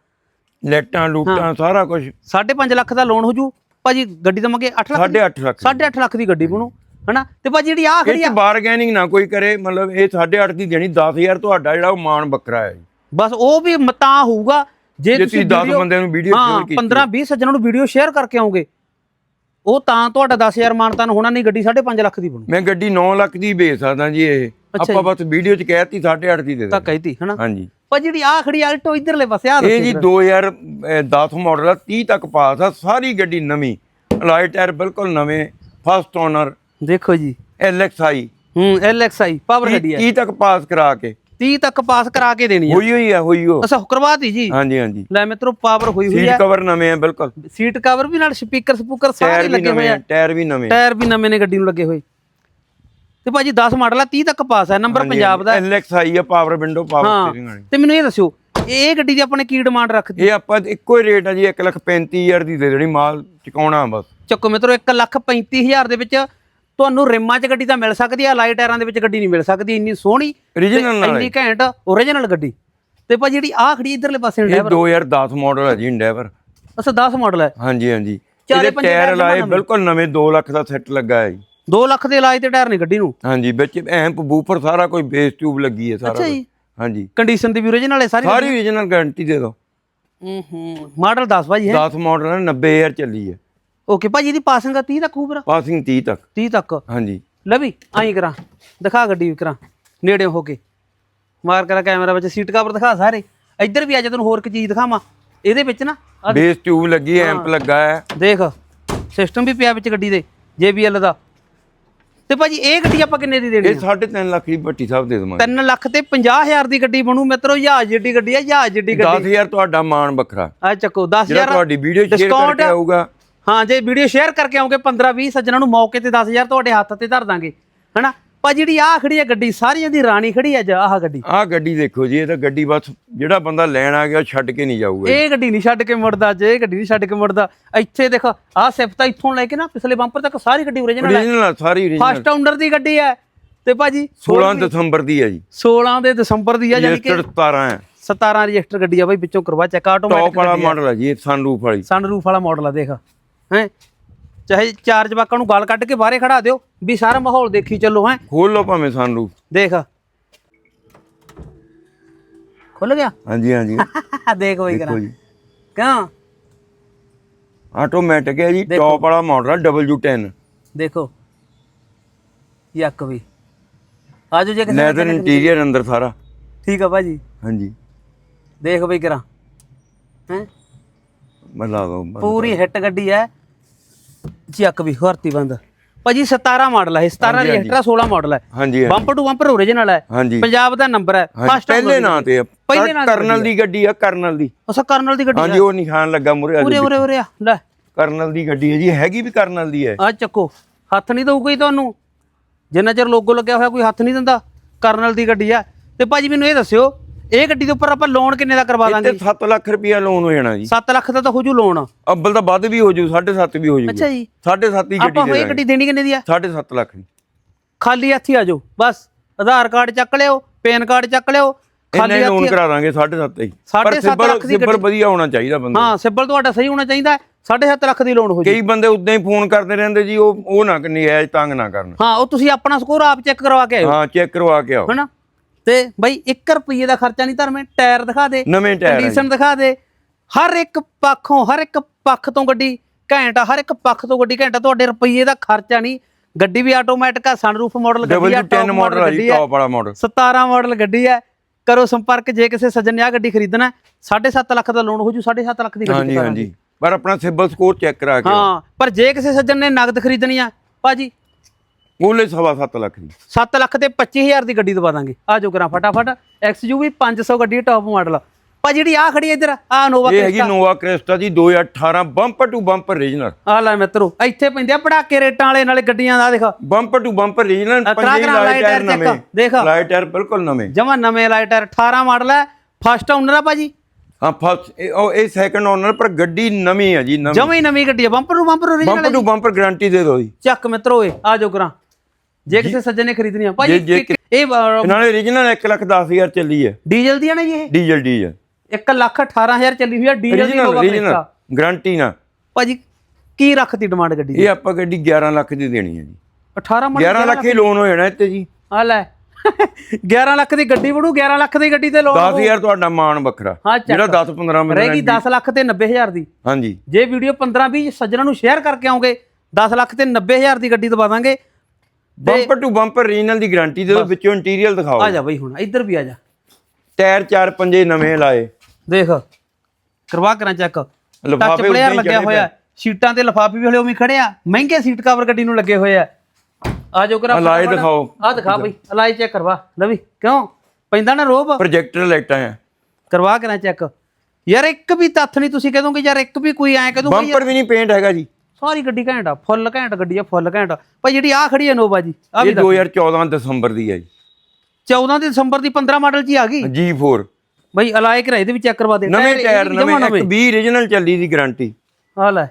ਲੈਟਾਂ ਲੂਟਾਂ ਸਾਰਾ ਕੁਝ 5.5 ਲੱਖ ਦਾ ਲੋਨ ਹੋ ਜੂ ਭਾਜੀ ਗੱਡੀ ਤਾਂ ਮੰਗੇ 8 ਲੱਖ 8.5 ਲੱਖ 8.5 ਲੱਖ ਦੀ ਗੱਡੀ ਬਣੂ ਹਨਾ? ਤੇ ਭਾਜੀ ਜਿਹੜੀ ਆ ਖੜੀ ਆ ਬਾਰਗੇਨਿੰਗ ਨਾ ਕੋਈ ਕਰੇ ਮਤਲਬ ਇਹ 8.5 ਦੀ ਦੇਣੀ 10000 ਤੁਹਾਡਾ ਜਿਹੜਾ ਉਹ ਮਾਨ ਬੱਕਰਾ ਹੈ ਜੀ। ਬਸ ਉਹ ਵੀ ਮਤਾ ਹੋਊਗਾ। ਜੇ ਤੁਸੀਂ 10 video- ਬੰਦਿਆਂ ਨੂੰ ਵੀਡੀਓ ਸ਼ੇਅਰ ਕੀਤੀ 15 20 ਸੱਜਣਾਂ ਨੂੰ ਵੀਡੀਓ ਸ਼ੇਅਰ ਕਰਕੇ ਆਉਂਗੇ ਉਹ ਤਾਂ ਤੁਹਾਡਾ 10000 ਮਾਨਤਾਨ ਹੋਣਾ ਨਹੀਂ ਗੱਡੀ 5.5 ਲੱਖ ਦੀ ਬਣੂ। ਮੈਂ ਗੱਡੀ 9 ਲੱਖ ਦੀ ਵੇਚ ਸਕਦਾ ਜੀ ਇਹ। ਆਪਾਂ ਬਸ ਵੀਡੀਓ ਚ ਕਹਿਤੀ 8.5 ਦੀ ਦੇ ਤਾਂ ਕਹਿਤੀ ਹਨਾ? ਹਾਂਜੀ। ਪਰ ਜਿਹੜੀ ਆ ਖੜੀ ਆਲਟੋ ਇਧਰਲੇ ਪਾਸੇ ਆ ਇਹ ਜੀ 2010 ਮਾਡਲ ਆ 30 ਤੱਕ ਪਾਸ ਆ ਸਾਰੀ ਗੱਡੀ ਨਵੀਂ। ਅਲਾਈ ਟਾਇਰ ਬਿਲਕੁਲ ਨਵੇਂ ਫਸਟ ਓਨਰ ਦੇਖੋ ਜੀ। ਐਲਐਕਸਆਈ ਹੂੰ LXI ਪਾਵਰ ਗੱਡੀ ਹੈ 30 ਤੱਕ ਪਾਸ ਕਰਾ ਕੇ। 30 ਤੱਕ ਪਾਸ ਕਰਾ ਕੇ ਦੇਣੀ ਆ। ਹੋਈ ਹੋਈ ਆ ਹੋਈ ਹੋ। ਅੱਛਾ ਕਰਵਾਤੀ ਜੀ। ਹਾਂਜੀ ਹਾਂਜੀ। ਲੈ ਮਿੱਤਰੋ ਪਾਵਰ ਹੋਈ ਹੋਈ ਸੀਟ ਹੈ ਕਵਰ ਨਵੇਂ ਆ ਬਿਲਕੁਲ। ਸੀਟ ਕਵਰ ਵੀ ਨਾਲ ਸਪੀਕਰ ਸਪੂਕਰ ਸਾਰੇ ਲੱਗੇ ਹੋਏ ਆ। ਆ ਟਾਇਰ ਵੀ ਨਵੇਂ ਟਾਇਰ ਵੀ ਨਵੇਂ ਨੇ ਗੱਡੀ ਨੂੰ ਲੱਗੇ ਹੋਏ। ਤੇ ਭਾਜੀ 10 ਮਾਡਲ ਆ 30 ਤੱਕ ਪਾਸ ਹੈ ਨੰਬਰ ਪੰਜਾਬ ਦਾ। ਐਲਐਕਸਆਈ ਆ ਪਾਵਰ ਵਿੰਡੋ ਪਾਵਰ ਸਟੀਅਰਿੰਗ ਵਾਲੀ। ਤੇ ਮੈਨੂੰ ਇਹ ਦੱਸਿਓ ਇਹ ਗੱਡੀ ਦੀ ਆਪਣੇ ਕੀ ਡਿਮਾਂਡ ਰੱਖਦੀ ਇਹ ਆਪਾਂ ਇੱਕੋ ਹੀ ਰੇਟ ਆ ਜੀ 135000 ਦੀ ਦੇ ਦੇਣੀ ਮਾਲ ਚੁਕਾਉਣਾ ਬਸ। ਚੱਕੋ ਮਿੱਤਰੋ 135000 ਦੇ ਵਿੱਚ ਤੁਹਾਨੂੰ ਰਿਮਾਂ 'ਚ ਗੱਡੀ ਤਾਂ ਮਿਲ ਸਕਦੀ ਆ ਲਾਈਟ ਟਾਇਰਾਂ ਦੇ ਵਿੱਚ ਗੱਡੀ ਨਹੀਂ ਮਿਲ ਸਕਦੀ ਇੰਨੀ ਸੋਹਣੀ Original ਨਾਲ ਇੰਨੀ ਘੈਂਟ ਓਰੀਜਨਲ ਗੱਡੀ। ਤੇ ਭਾਜੀ ਜਿਹੜੀ ਆ ਖੜੀ ਇਧਰਲੇ ਪਾਸੇ ਇਹ ਡਰਾਈਵਰ 2010 ਮਾਡਲ ਹੈ ਜੀ ਇੰਡੈਵਰ ਅੱਛਾ 10 ਮਾਡਲ ਹੈ ਹਾਂਜੀ ਹਾਂਜੀ। ਚਾਰੇ ਇਹਦੇ ਪੰਜੇ ਟਾਇਰ ਟਾਇਰ ਲਾਏ। ਬਿਲਕੁਲ ਨਵੇਂ 2 ਲੱਖ ਦਾ ਸੈੱਟ ਲੱਗਾ ਹੈ ਜੀ। 2 ਲੱਖ ਦੇ ਇਲਾਜ ਤੇ ਟਾਇਰ ਨੇ ਗੱਡੀ ਨੂੰ? ਹਾਂਜੀ ਵਿੱਚ ਐਂਪ ਬੂਫਰ ਸਾਰਾ ਕੋਈ ਬੇਸ ਟਿਊਬ ਲੱਗੀ ਹੈ ਸਾਰਾ ਅੱਛਾ ਕੁਛ। ਜੀ। ਹਾਂਜੀ। ਕੰਡੀਸ਼ਨ ਦੀ ਵੀ original ਹੈ ਸਾਰੀ ਸਾਰੀ ਰੀਜਨਲ ਗਾਰੰਟੀ ਦੇ ਦਿਓ। ਹੂੰ ਹੂੰ। ਮਾਡਲ 10 ਭਾਜੀ ਹੈ। 10 ਮਾਡਲ ਹੈ 90000 ਚੱਲੀ ਹੈ। ਓਕੇ ਭਾਜੀ ਇਹਦੀ ਪਾਸਿੰਗ ਆ 30 ਤੱਕ ਖੂਬਰਾ ਪਾਸਿੰਗ 30 ਤੱਕ। 30 ਤੱਕ? ਹਾਂਜੀ। ਲੈ ਵੀ ਆਈ ਕਰਾਂ। ਦਿਖਾ ਗੱਡੀ ਵੀ ਕਰਾਂ। ਨੇੜੇ ਹੋ ਕੇ। ਮਾਰ ਕਰਾ ਕੈਮਰਾ ਵਿੱਚ। ਸੀਟ ਕਵਰ ਦਿਖਾ ਸਾਰੇ। ਇੱਧਰ ਵੀ ਆ ਜਾ ਤੈਨੂੰ ਹੋਰ ਕੀ ਚੀਜ਼ ਦਿਖਾਵਾਂ। ਇਹਦੇ ਵਿੱਚ ਨਾ ਆਹ ਬੇਸ ਟਿਊਬ ਲੱਗੀ ਹੈ ਐਂਪ ਲੱਗਾ ਹੈ। ਦੇਖ ਸਿਸਟਮ ਵੀ ਪਿਆ ਵਿੱਚ ਗੱਡੀ ਦੇ JBL ਦਾ। ਤੇ ਭਾਜੀ ਇਹ ਗੱਡੀ ਆਪਾਂ ਕਿੰਨੇ ਦੀ ਦੇਣੀ ਇਹ 3.5 ਲੱਖ ਦੀ ਭੱਟੀ ਸਾਹਿਬ ਦੇ ਦੇਵਾਂਗੇ। 3 ਲੱਖ ਤੇ 50000 ਦੀ ਗੱਡੀ ਬਣੂ। ਮਿੱਤਰੋ ਜਹਾਜ਼ ਜਿੱਡੀ ਗੱਡੀ ਆ ਜਹਾਜ਼ ਜਿੱਡੀ ਗੱਡੀ। 10000 ਤੁਹਾਡਾ ਮਾਣ ਵੱਖਰਾ। ਆ ਚੱਕੋ ਜਿਹੜਾ 10000 ਤੁਹਾਡੀ ਵੀਡੀਓ ਸ਼ੇਅਰ ਕਰਕੇ ਆਊਗਾ। ਹਾਂ ਜੇ ਵੀਡੀਓ ਸ਼ੇਅਰ ਕਰਕੇ ਆਉਂਗੇ 15 20 ਸੱਜਣਾਂ ਨੂੰ ਮੌਕੇ ਤੇ 10000 ਤੁਹਾਡੇ ਹੱਥ ਤੇ ਧਰ ਦਾਂਗੇ ਹਨਾ? ਪਰ ਜਿਹੜੀ ਆ ਖੜੀ ਹੈ ਗੱਡੀ ਸਾਰੀਆਂ ਦੀ ਰਾਣੀ ਖੜੀ ਹੈ ਅੱਜ ਆਹ ਗੱਡੀ? ਆਹ ਗੱਡੀ ਦੇਖੋ ਜੀ ਇਹ ਤਾਂ ਗੱਡੀ ਬਸ ਜਿਹੜਾ ਬੰਦਾ ਲੈਣ ਆ ਗਿਆ ਛੱਡ ਕੇ ਨਹੀਂ ਜਾਊਗਾ ਇਹ ਗੱਡੀ ਨਹੀਂ ਛੱਡ ਕੇ ਮੁੜਦਾ ਜੇ ਇਹ ਗੱਡੀ ਨਹੀਂ ਛੱਡ ਕੇ ਮੁੜਦਾ ਇੱਥੇ ਦੇਖ ਆਹ ਸਿਫਤਾਂ ਇੱਥੋਂ ਲੈ ਕੇ ਨਾ ਪਿਛਲੇ ਬੰਪਰ ਤੱਕ ਸਾਰੀ ਗੱਡੀ ਓਰੀਜਨਲ ਹੈ। ਓਰੀਜਨਲ ਸਾਰੀ ਓਰੀਜਨਲ ਫਸਟ ਓਨਰ ਦੀ ਗੱਡੀ ਹੈ। ਤੇ ਭਾਜੀ 16 ਦਸੰਬਰ ਦੀ ਹੈ ਜੀ। 16 ਦੇ ਦਸੰਬਰ ਦੀ ਆ ਯਾਨੀ ਕਿ ਰਜਿਸਟਰਡ 17 ਹੈ। 17 ਰਜਿਸਟਰ ਗੱਡੀ ਆ ਬਾਈ ਵਿੱਚੋਂ ਕਰਵਾ ਚੈੱਕ ਟੌਪ ਆਟੋਮੈਟਿਕ ਵਾਲਾ ਮਾਡਲ ਹੈ ਜੀ ਸਨਰੂਫ ਵਾਲੀ। ਸਨਰੂਫ ਵਾਲਾ ਮਾਡਲ ਆ ਦੇਖ। ਹੈ? ਚਾਹੇ ਚਾਰ ਜਵਾਕਾਂ ਨੂੰ ਗਾਲ ਕੱਢ ਕੇ ਬਾਹਰੇ ਖੜਾ ਦਿਓ ਵੀ ਸਾਰਾ ਮਾਹੌਲ ਦੇਖੀ ਚੱਲੋ ਹੈ? ਖੋਲ ਲਓ ਭਾਵੇਂ ਸਨਰੂਫ ਦੇਖ। ਖੁੱਲ ਗਿਆ? ਹਾਂਜੀ ਹਾਂਜੀ। ਦੇਖ ਦੇਖੋ ਕਰਾਂ ਜੀ। ਕਿਉਂ? ਆਟੋਮੈਟਿਕ ਹੈ ਜੀ ਟੌਪ ਵਾਲਾ ਮਾਡਲ ਹੈ W10 ਦੇਖੋ। ਯੱਕ ਵੀ। ਆਜੋ ਜੇ ਕਿਸੇ ਲੈਦਰ ਇੰਟੀਰੀਅਰ ਅੰਦਰ ਸਾਰਾ। ਠੀਕ ਆ ਭਾਜੀ। ਹਾਂਜੀ। ਦੇਖ ਬਈ ਕਰਾਂ ਹੈ? ਮੈਂ ਲਾ ਦੋ ਪੂਰੀ ਹਿੱਟ ਗੱਡੀ ਹੈ ਚੱਕ ਵੀ ਹਰਤੀ ਬੰਦ। ਭਾਜੀ 17 ਮਾਡਲ ਹੈ 17 ਰਜਿਸਟਰ 16 ਮਾਡਲ ਹੈ ਹਾਂਜੀ ਹਾਂਜੀ, ਬੰਪਰ ਟੂ ਬੰਪਰ ਓਰੀਜਨਲ ਹੈ ਹਾਂਜੀ। ਪੰਜਾਬ ਦਾ ਨੰਬਰ ਹੈ ਹਾਂਜੀ, ਫਸਟ ਪਹਿਲੇ ਨਾਂ ਤੇ ਆ। ਪਹਿਲੇ ਨਾਂ ਤੇ ਕਰਨਲ ਦੀ ਗੱਡੀ ਆ ਕਰਨਲ ਦੀ। ਉਸ ਕਰਨਲ ਦੀ ਗੱਡੀ ਹਾਂਜੀ ਉਹ ਨਿਸ਼ਾਨ ਲੱਗਾ ਮੁਰੇ ਉਰੇ ਉਰੇ ਉਰੇ ਆ ਲੈ। ਕਰਨਲ ਦੀ ਗੱਡੀ ਹੈ ਜੀ ਹੈਗੀ ਵੀ ਕਰਨਲ ਦੀ ਹੈ। ਆ ਚੱਕੋ ਹੱਥ ਨਹੀਂ ਦਊ ਕੋਈ ਤੁਹਾਨੂੰ। ਜਿੰਨਾ ਚਿਰ ਲੋਗੋ ਲੱਗਿਆ ਹੋਇਆ ਕੋਈ ਹੱਥ ਨਹੀਂ ਦਿੰਦਾ। ਕਰਨਲ ਦੀ ਗੱਡੀ ਆ ਤੇ ਭਾਜੀ ਮੈਨੂੰ ਇਹ ਦੱਸਿਓ ਇਹ ਗੱਡੀ ਦੇ ਉੱਪਰ ਆਪਾਂ ਲੋਨ ਕਿੰਨੇ ਦਾ ਕਰਵਾ ਦਾਂਗੇ? 7 ਲੱਖ ਰੁਪਇਆ ਲੋਨ ਹੋ ਜਾਣਾ ਜੀ। 7 ਲੱਖ ਦਾ ਤਾਂ ਹੋ ਜੂ ਲੋਨ ਅੱਬਲ ਤਾਂ ਵੱਧ ਵੀ ਹੋ ਜੂ 7.5 ਵੀ ਹੋ ਜੂ। ਅੱਛਾ ਜੀ 7.5 ਦੀ ਆਪਾਂ ਗੱਡੀ ਹੋਈ ਦੇ ਗੱਡੀ ਦੇਣੀ ਕਿੰਨੇ ਦੀ ਆ? 7.5 ਲੱਖ ਦੀ ਖਾਲੀ ਹੱਥੀ ਆ ਜਾਓ ਬਸ। ਆਧਾਰ ਕਾਰਡ ਚੱਕ ਲਿਓ ਪੈਨ ਕਾਰਡ ਚੱਕ ਲਿਓ ਖਾਲੀ ਹੀ ਲੋਨ ਹੱਥੀ ਕਰਾ ਦਾਂਗੇ 7.5 ਹੀ। ਸਾਢੇ ਪਰ ਸਿਬਲ ਸਿਬਲ ਵਧੀਆ ਹੋਣਾ ਚਾਹੀਦਾ ਬੰਦਾ ਹਾਂ ਸਿਬਲ ਤੁਹਾਡਾ ਸਹੀ ਹੋਣਾ ਚਾਹੀਦਾ 7.5 ਲੱਖ ਦੀ ਲੋਨ ਹੋ ਜੀ ਕਈ ਬੰਦੇ ਉਦਾਂ ਹੀ ਫੋਨ ਕਰਦੇ ਰਹਿੰਦੇ ਜੀ ਉਹ ਉਹ ਨਾ ਨਜਾਇਜ਼ ਤੰਗ ਨਾ ਕਰਨ। ਹਾਂ ਉਹ ਤੁਸੀਂ ਆਪਣਾ ਸਕੋਰ ਆਪ ਚੈੱਕ ਕਰਵਾ ਕੇ ਆਇਓ। ਹਾਂ ਚੈੱਕ ਕਰਵਾ ਕੇ ਆਓ। ਹਨਾ? ਤੇ ਬਈ 1 ਰੁਪਏ ਦਾ ਖਰਚਾ ਨਹੀਂ ਧਰਮੇ ਟਾਇਰ ਦਿਖਾ ਦੇ ਨਵੇਂ ਟਾਇਰ ਆ। ਕੰਡੀਸ਼ਨ ਦਿਖਾ ਦੇ। ਹਰ ਇੱਕ ਪੱਖੋਂ ਹਰ ਇੱਕ ਪੱਖ ਤੋਂ ਗੱਡੀ ਘੈਂਟ ਆ ਹਰ ਇੱਕ ਪੱਖ ਤੋਂ ਗੱਡੀ ਘੈਂਟ ਆ ਤੁਹਾਡੇ ਰੁਪਏ ਦਾ ਖਰਚਾ ਨਹੀਂ। ਗੱਡੀ ਵੀ ਆਟੋਮੈਟਿਕ ਆ ਸਨਰੂਫ ਮਾਡਲ ਗੱਡੀ ਆ W10 ਮਾਡਲ ਹੈ ਜੀ ਟੌਪ ਵਾਲਾ ਮਾਡਲ 17 ਮਾਡਲ ਗੱਡੀ ਹੈ ਕਰੋ ਸੰਪਰਕ ਜੇ ਕਿਸੇ ਸੱਜਣ ਨੇ ਆ ਗੱਡੀ ਖਰੀਦਣਾ 7.5 ਲੱਖ ਦਾ ਲੋਨ ਹੋ ਜੂ 7.5 ਲੱਖ ਦੀ ਗੱਡੀ ਹਾਂਜੀ ਹਾਂਜੀ। ਪਰ ਆਪਣਾ ਸਿਬਲ ਸਕੋਰ ਚੈੱਕ ਕਰਾ ਕੇ। ਹਾਂ ਪਰ ਜੇ ਕਿਸੇ ਸੱਜਣ ਨੇ ਨਗਦ ਖਰੀਦਣੀ ਆ ਭਾਜੀ ਉਹਲੇ ਸਵਾ ਸੱਤ ਲੱਖ ਦੀ। 7 ਲੱਖ ਤੇ 25000 ਦੀ ਗੱਡੀ ਦਵਾ ਦਾਂਗੇ। ਆ ਜੋ ਕਰਾਂ ਫਟਾਫਟ। XUV 500 ਗੱਡੀ ਟੌਪ ਮਾਡਲ ਪਾ ਜਿਹੜੀ ਆ ਖੜੀ ਇੱਧਰ ਆ ਨੋਵਾ ਇਹ ਹੈਗੀ ਨੋਵਾ ਕ੍ਰਿਸਟਾ ਜੀ 2018 ਬੰਪਰ ਟੂ ਬੰਪਰ ਰੀਜਨਲ ਆ ਲੈ ਮਿੱਤਰੋ ਇੱਥੇ ਪੈਂਦੇ ਆ ਪੜਾਕੇ ਰੇਟਾਂ ਵਾਲੇ ਨਾਲੇ ਗੱਡੀਆਂ ਦਾ ਦੇਖ। ਬੰਪਰ ਟੂ ਬੰਪਰ ਰੀਜਨਲ ਪੰਜੇ ਲਾਈਟ ਲਾਈਟ ਟਾਇਰ ਟਾਇਰ ਨਵੇਂ। ਦੇਖ। ਲਾਈਟ ਟਾਇਰ ਬਿਲਕੁਲ ਨਵੇਂ। ਜਮਾ ਨਵੇਂ ਲਾਈਟਰ 18 ਮਾਡਲ ਹੈ। ਫਸਟ ਓਨਰ ਆ ਭਾਜੀ ਹਾਂ ਫਸਟ ਉਹ ਇਹ ਸੈਕੰਡ ਓਨਰ ਪਰ ਗੱਡੀ ਨਵੀਂ ਹੈ ਜੀ ਨਵੀਂ। ਜਮਾ ਹੀ ਨਵੀਂ ਗੱਡੀ ਆ ਬੰਪਰ ਨੂੰ bumper bumper original to bumper guarantee ਦੇ ਦਿਓ ਜੀ। ਚੱਕ ਮਿੱਤਰੋ ਏ ਆ ਜੋ ਕਰਾਂ। ਜੇ ਕਿਸੇ ਸੱਜਣ ਨੇ ਖਰੀਦਣੀ ਆ ਇੱਕ- ਇਹ ਨਾਲੇ ਰੀਜਨਲ 1 ਲੱਖ 10000 ਚੱਲੀ ਹੈ ਡੀਜ਼ਲ ਦੀ ਆ ਨਾ ਜੀ ਇਹ? Diesel diesel. 1 ਲੱਖ 18000 ਚੱਲੀ ਹੋਈ ਆ ਡੀਜ਼ਲ ਦੀ ਰੀਜਨਲ ਕ੍ਰਿਸਟਾ ਗਾਰੰਟੀ ਨਾ। ਭਾਜੀ ਕੀ ਰੱਖਤੀ ਡਿਮਾਂਡ ਗੱਡੀ ਦੀ? ਇਹ ਆਪਾਂ ਗੱਡੀ 11 ਲੱਖ ਦੀ ਦੇਣੀ ਹੈ ਜੀ। 18 ਮਾਡਲ 11 ਲੱਖ ਹੀ ਲੋਨ ਹੋ ਜਾਣਾ ਇੱਥੇ ਜੀ। ਆ ਲੈ। 11 ਲੱਖ ਦੀ ਗੱਡੀ ਬਣੂ 11 ਲੱਖ ਦੀ ਗੱਡੀ ਤੇ ਲੋਨ 10000 ਤੁਹਾਡਾ ਮਾਣ ਵੱਖਰਾ। ਜਿਹੜਾ 10 15 ਮਿੰਟ ਰਹੇਗੀ 10 ਲੱਖ ਤੇ 90000 ਦੀ। ਹਾਂਜੀ। ਜੇ ਵੀਡੀਓ 15 20 ਸੱਜਣਾਂ ਨੂੰ ਸ਼ੇਅਰ ਕਰਕੇ ਆਉਂਗੇ 10 ਲੱਖ ਤੇ 90000 ਦੀ ਗੱਡੀ ਦਵਾ ਦਾਂਗੇ। ਬੰਪਰ ਟੂ ਬੰਪਰ ਰੀਜਨਲ ਦੀ ਗਾਰੰਟੀ ਦੇ ਵਿੱਚੋਂ ਇੰਟੀਰੀਅਰ ਦਿਖਾਓ। ਆ ਜਾ ਬਈ ਹੁਣ ਇੱਧਰ ਵੀ ਆ ਜਾ। ਟਾਇਰ ਚਾਰ ਪੰਜੇ ਨਵੇਂ ਲਾਏ। ਦੇਖ ਕਰਵਾ ਕਰਾਂ ਚੈੱਕ ਟੱਚ ਪਲੇਅਰ ਲੱਗਿਆ ਹੋਇਆ ਸੀਟਾਂ ਤੇ ਲਿਫਾਫੇ ਵੀ ਹਲੇ ਉਵੇਂ ਖੜੇ ਆ। ਮਹਿੰਗੇ ਸੀਟ ਕਵਰ ਗੱਡੀ ਨੂੰ ਲੱਗੇ ਹੋਏ ਆ। ਆ ਜੋ ਕਰਾ ਅਲਾਈ ਦਿਖਾਓ। ਆ ਦਿਖਾ ਬਈ ਅਲਾਈ ਚੈੱਕ ਕਰਵਾ। ਲਵੀ ਕਿਉਂ? ਪੈਂਦਾ ਨਾ ਰੋਬ। ਪ੍ਰੋਜੈਕਟਰ ਲਾਈਟਾਂ ਆ। ਕਰਵਾ ਕਰਾਂ ਚੈੱਕ ਯਾਰ ਇੱਕ ਵੀ ਤੱਥ ਨਹੀਂ ਤੁਸੀਂ ਕਹਦੋਗੇ ਯਾਰ ਇੱਕ ਵੀ ਕੋਈ ਐ ਕਹਦੂਗਾ ਬੰਪਰ ਵੀ ਨਹੀਂ ਪੇਂਟ ਹੈਗਾ ਜੀ। ਸਾਰੀ ਗੱਡੀ ਘੈਂਟ ਆ ਫੁੱਲ ਘੈਂਟ ਗੱਡੀ ਆ ਫੁੱਲ ਘੈਂਟ ਭਾਈ ਜਿਹੜੀ ਆ ਖੜੀ ਹੈ ਨੋਵਾ ਜੀ ਆ ਵੀ ਇਹ 2014 ਦਸੰਬਰ ਦੀ ਹੈ ਜੀ। 14 ਦੇ ਦਸੰਬਰ ਦੀ 15 ਮਾਡਲ ਹੀ ਆ ਗਈ? G4 ਬਈ ਅਲਾਈ ਕਰਾ ਇਹਦੇ ਵੀ ਚੈੱਕ ਕਰਵਾ ਦੇ। ਨਵੇਂ ਟਾਇਰ ਨਵੇਂ ਇੱਕ 20 ਰੀਜਨਲ ਚੱਲੀ ਦੀ ਗਾਰੰਟੀ ਆ ਲੈ।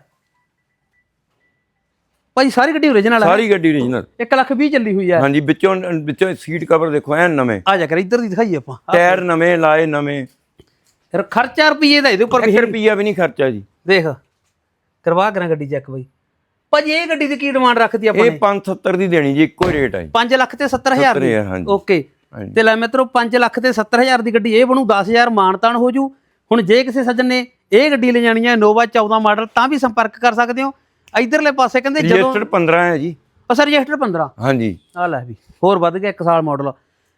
ਭਾਈ ਸਾਰੀ ਗੱਡੀ ਓਰੀਜਨਲ ਆ। ਸਾਰੀ ਗੱਡੀ ਰੀਜਨਲ 1 ਲੱਖ 20 ਚੱਲੀ ਹੋਈ ਆ। ਹਾਂਜੀ ਵਿੱਚੋਂ ਵਿੱਚੋਂ ਸੀਟ ਕਵਰ ਦੇਖੋ ਐਨ ਨਵੇਂ। ਆ ਜਾ ਕਰ ਇੱਧਰ ਦੀ ਦਿਖਾਈਏ ਆਪਾਂ। ਟਾਇਰ ਨਵੇਂ ਲਾਏ ਨਵੇਂ। ਫਿਰ ਖਰਚਾ ਰੁਪਈਏ ਦਾ ਇਹਦੇ ਉੱਪਰ 1 ਰੁਪਿਆ ਵੀ ਨਹੀਂ ਖਰਚਾ ਜੀ। ਦੇਖ। ਕਰਵਾ ਕਰਾਂ ਗੱਡੀ ਚੈੱਕ ਬਈ। ਭਾਜੀ ਇਹ ਗੱਡੀ ਦੀ ਕੀ ਡਿਮਾਂਡ ਰੱਖਦੀ ਆਪਾਂ ਇਹ ਨੇ? 570 ਦੀ ਦੇਣੀ ਜੀ ਇੱਕੋ ਹੀ ਰੇਟ ਹੈ ਜੀ। 5 ਲੱਖ ਤੇ 70000 ਦੀ? 70,000 ਹਾਂਜੀ। ਓਕੇ ਹਾਂਜੀ। ਤੇ ਲੈ ਮਿੱਤਰੋ 5 ਲੱਖ ਤੇ 70000 ਦੀ ਗੱਡੀ ਇਹ ਬਣੂ 10000 ਮਾਨਤਾਨ ਹੋ ਜੂ। ਹੁਣ ਜੇ ਕਿਸੇ ਸੱਜਣ ਨੇ ਇਹ ਗੱਡੀ ਲੈ ਜਾਣੀ ਹੈ ਨੋਵਾ 14 ਮਾਡਲ ਤਾਂ ਵੀ ਸੰਪਰਕ ਕਰ ਸਕਦੇ ਹੋ। ਇਧਰਲੇ ਪਾਸੇ ਕਹਿੰਦੇ ਜਦੋਂ ਰਜਿਸਟਰਡ 15 ਹੈ ਜੀ। ਅਸਰ ਰਜਿਸਟਰ 15 ਹਾਂਜੀ। ਆ ਲੈ ਵੀ ਹੋਰ ਵੱਧ ਗਿਆ 1 ਸਾਲ ਮਾਡਲ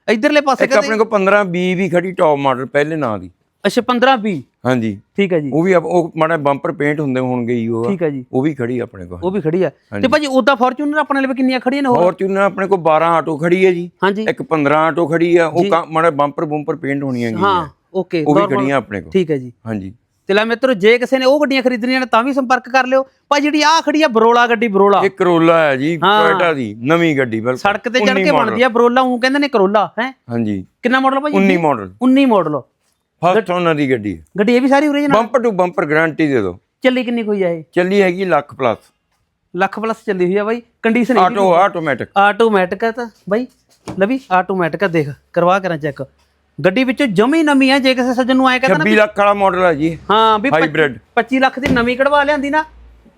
ਇਧਰਲੇ ਪਾਸੇ ਇੱਕ ਆਪਣੇ ਕੋਲ 15 20 ਵੀ ਖੜੀ ਟੌਪ ਮਾਡਲ ਪਹਿਲੇ ਨਾਂ ਦੀ। ਅੱਛਾ 15 20 ਹਾਂਜੀ। ਠੀਕ ਹੈ ਜੀ। ਉਹ ਵੀ ਆਪ- ਉਹ ਮਾੜਾ ਬੰਪਰ ਪੇਂਟ ਹੁੰਦੇ ਹੋਣਗੇ ਜੀ ਉਹ। ਠੀਕ ਹੈ ਜੀ। ਉਹ ਵੀ ਖੜੀ ਆਪਣੇ ਕੋਲ। ਉਹ ਵੀ ਖੜੀ ਆ। ਤੇ ਭਾਜੀ ਉਹਦਾ ਫੋਰਚੂਨਰ ਆਪਣੇ ਲਈ ਕਿੰਨੀਆਂ ਖੜੀਆਂ ਨੇ ਹੋਰ? ਫੋਰਚੂਨਰ ਆਪਣੇ ਕੋਲ 12 ਆਟੋ ਖੜੀ ਹੈ ਜੀ। ਹਾਂਜੀ। ਇੱਕ 15 ਆਟੋ ਖੜੀ ਆ। ਉਹ ਮਾੜਾ ਬੰਪਰ ਬੰਪਰ ਪੇਂਟ ਹੋਣੀਆਂ ਜੀ। ਹਾਂ ਓਕੇ ਉਹ ਵੀ ਖੜੀਆਂ ਆਪਣੇ ਕੋਲ। ਠੀਕ ਹੈ ਜੀ। ਹਾਂਜੀ। ਤੇ ਲੈ ਮਿੱਤਰੋ ਜੇ ਕਿਸੇ ਨੇ ਉਹ ਗੱਡੀਆਂ ਖਰੀਦਣੀਆਂ ਨੇ ਤਾਂ ਵੀ ਸੰਪਰਕ ਕਰ ਲਿਓ। ਭਾਈ ਜਿਹੜੀ ਆਹ ਖੜੀ ਆ ਬਰੋਲਾ ਗੱਡੀ ਬਰੋਲਾ। ਇਹ ਕਰੋਲਾ ਹੈ ਜੀ ਹਾਂ। ਟੋਇਟਾ ਦੀ ਨਵੀਂ ਗੱਡੀ ਬਿਲਕੁਲ। ਸੜਕ ਤੇ ਚੜ 19 ਕੇ model, ਬਣਦੀ ਆ ਬਰੋਲਾ ਉਹ ਕਹਿੰਦੇ ਨੇ ਕਰੋਲਾ ਹੈ? ਹਾਂਜੀ। ਕਿੰਨਾ ਮਾਡਲ ਭਾਜੀ 19 ਮਾਡਲ 19 ਮਾਡਲ ਫਸਟ ਓਨਰ ਦੀ ਗੱਡੀ ਹੈ। ਗੱਡੀ ਇਹ ਵੀ ਸਾਰੀ original bumper to bumper guarantee ਦੇ ਦਿਓ। ਚੱਲੀ ਕਿੰਨੀ ਕੋਈ ਆ ਇਹ? ਚੱਲੀ ਹੈਗੀ ਲੱਖ ਪਲੱਸ ਲੱਖ ਪਲੱਸ ਚੱਲੀ ਹੋਈ ਆ ਬਾਈ। ਕੰਡੀਸ਼ਨ ਆਟੋ ਆਟੋਮੈਟਿਕ ਆਟੋਮੈਟਿਕ ਆ ਤਾਂ। ਬਾਈ ਲਵੀ ਆਟੋਮੈਟਿਕ ਆ ਦੇਖ ਕਰਵਾ ਕਰਾਂ ਚੈੱਕ ਗੱਡੀ ਵਿੱਚੋਂ ਜਮੀ ਨਵੀਂ ਆ ਜੇ ਕਿਸੇ ਸੱਜਣ ਨੂੰ ਆਏ ਕਹਿੰਦਾ ਨਾ 26 ਲੱਖ ਵਾਲਾ ਮਾਡਲ ਹੈ ਜੀ। ਹਾਂ ਵੀ Hybrid। 25 ਲੱਖ ਦੀ ਨਵੀਂ ਕਢਵਾ ਲਿਆਂਦੀ ਨਾ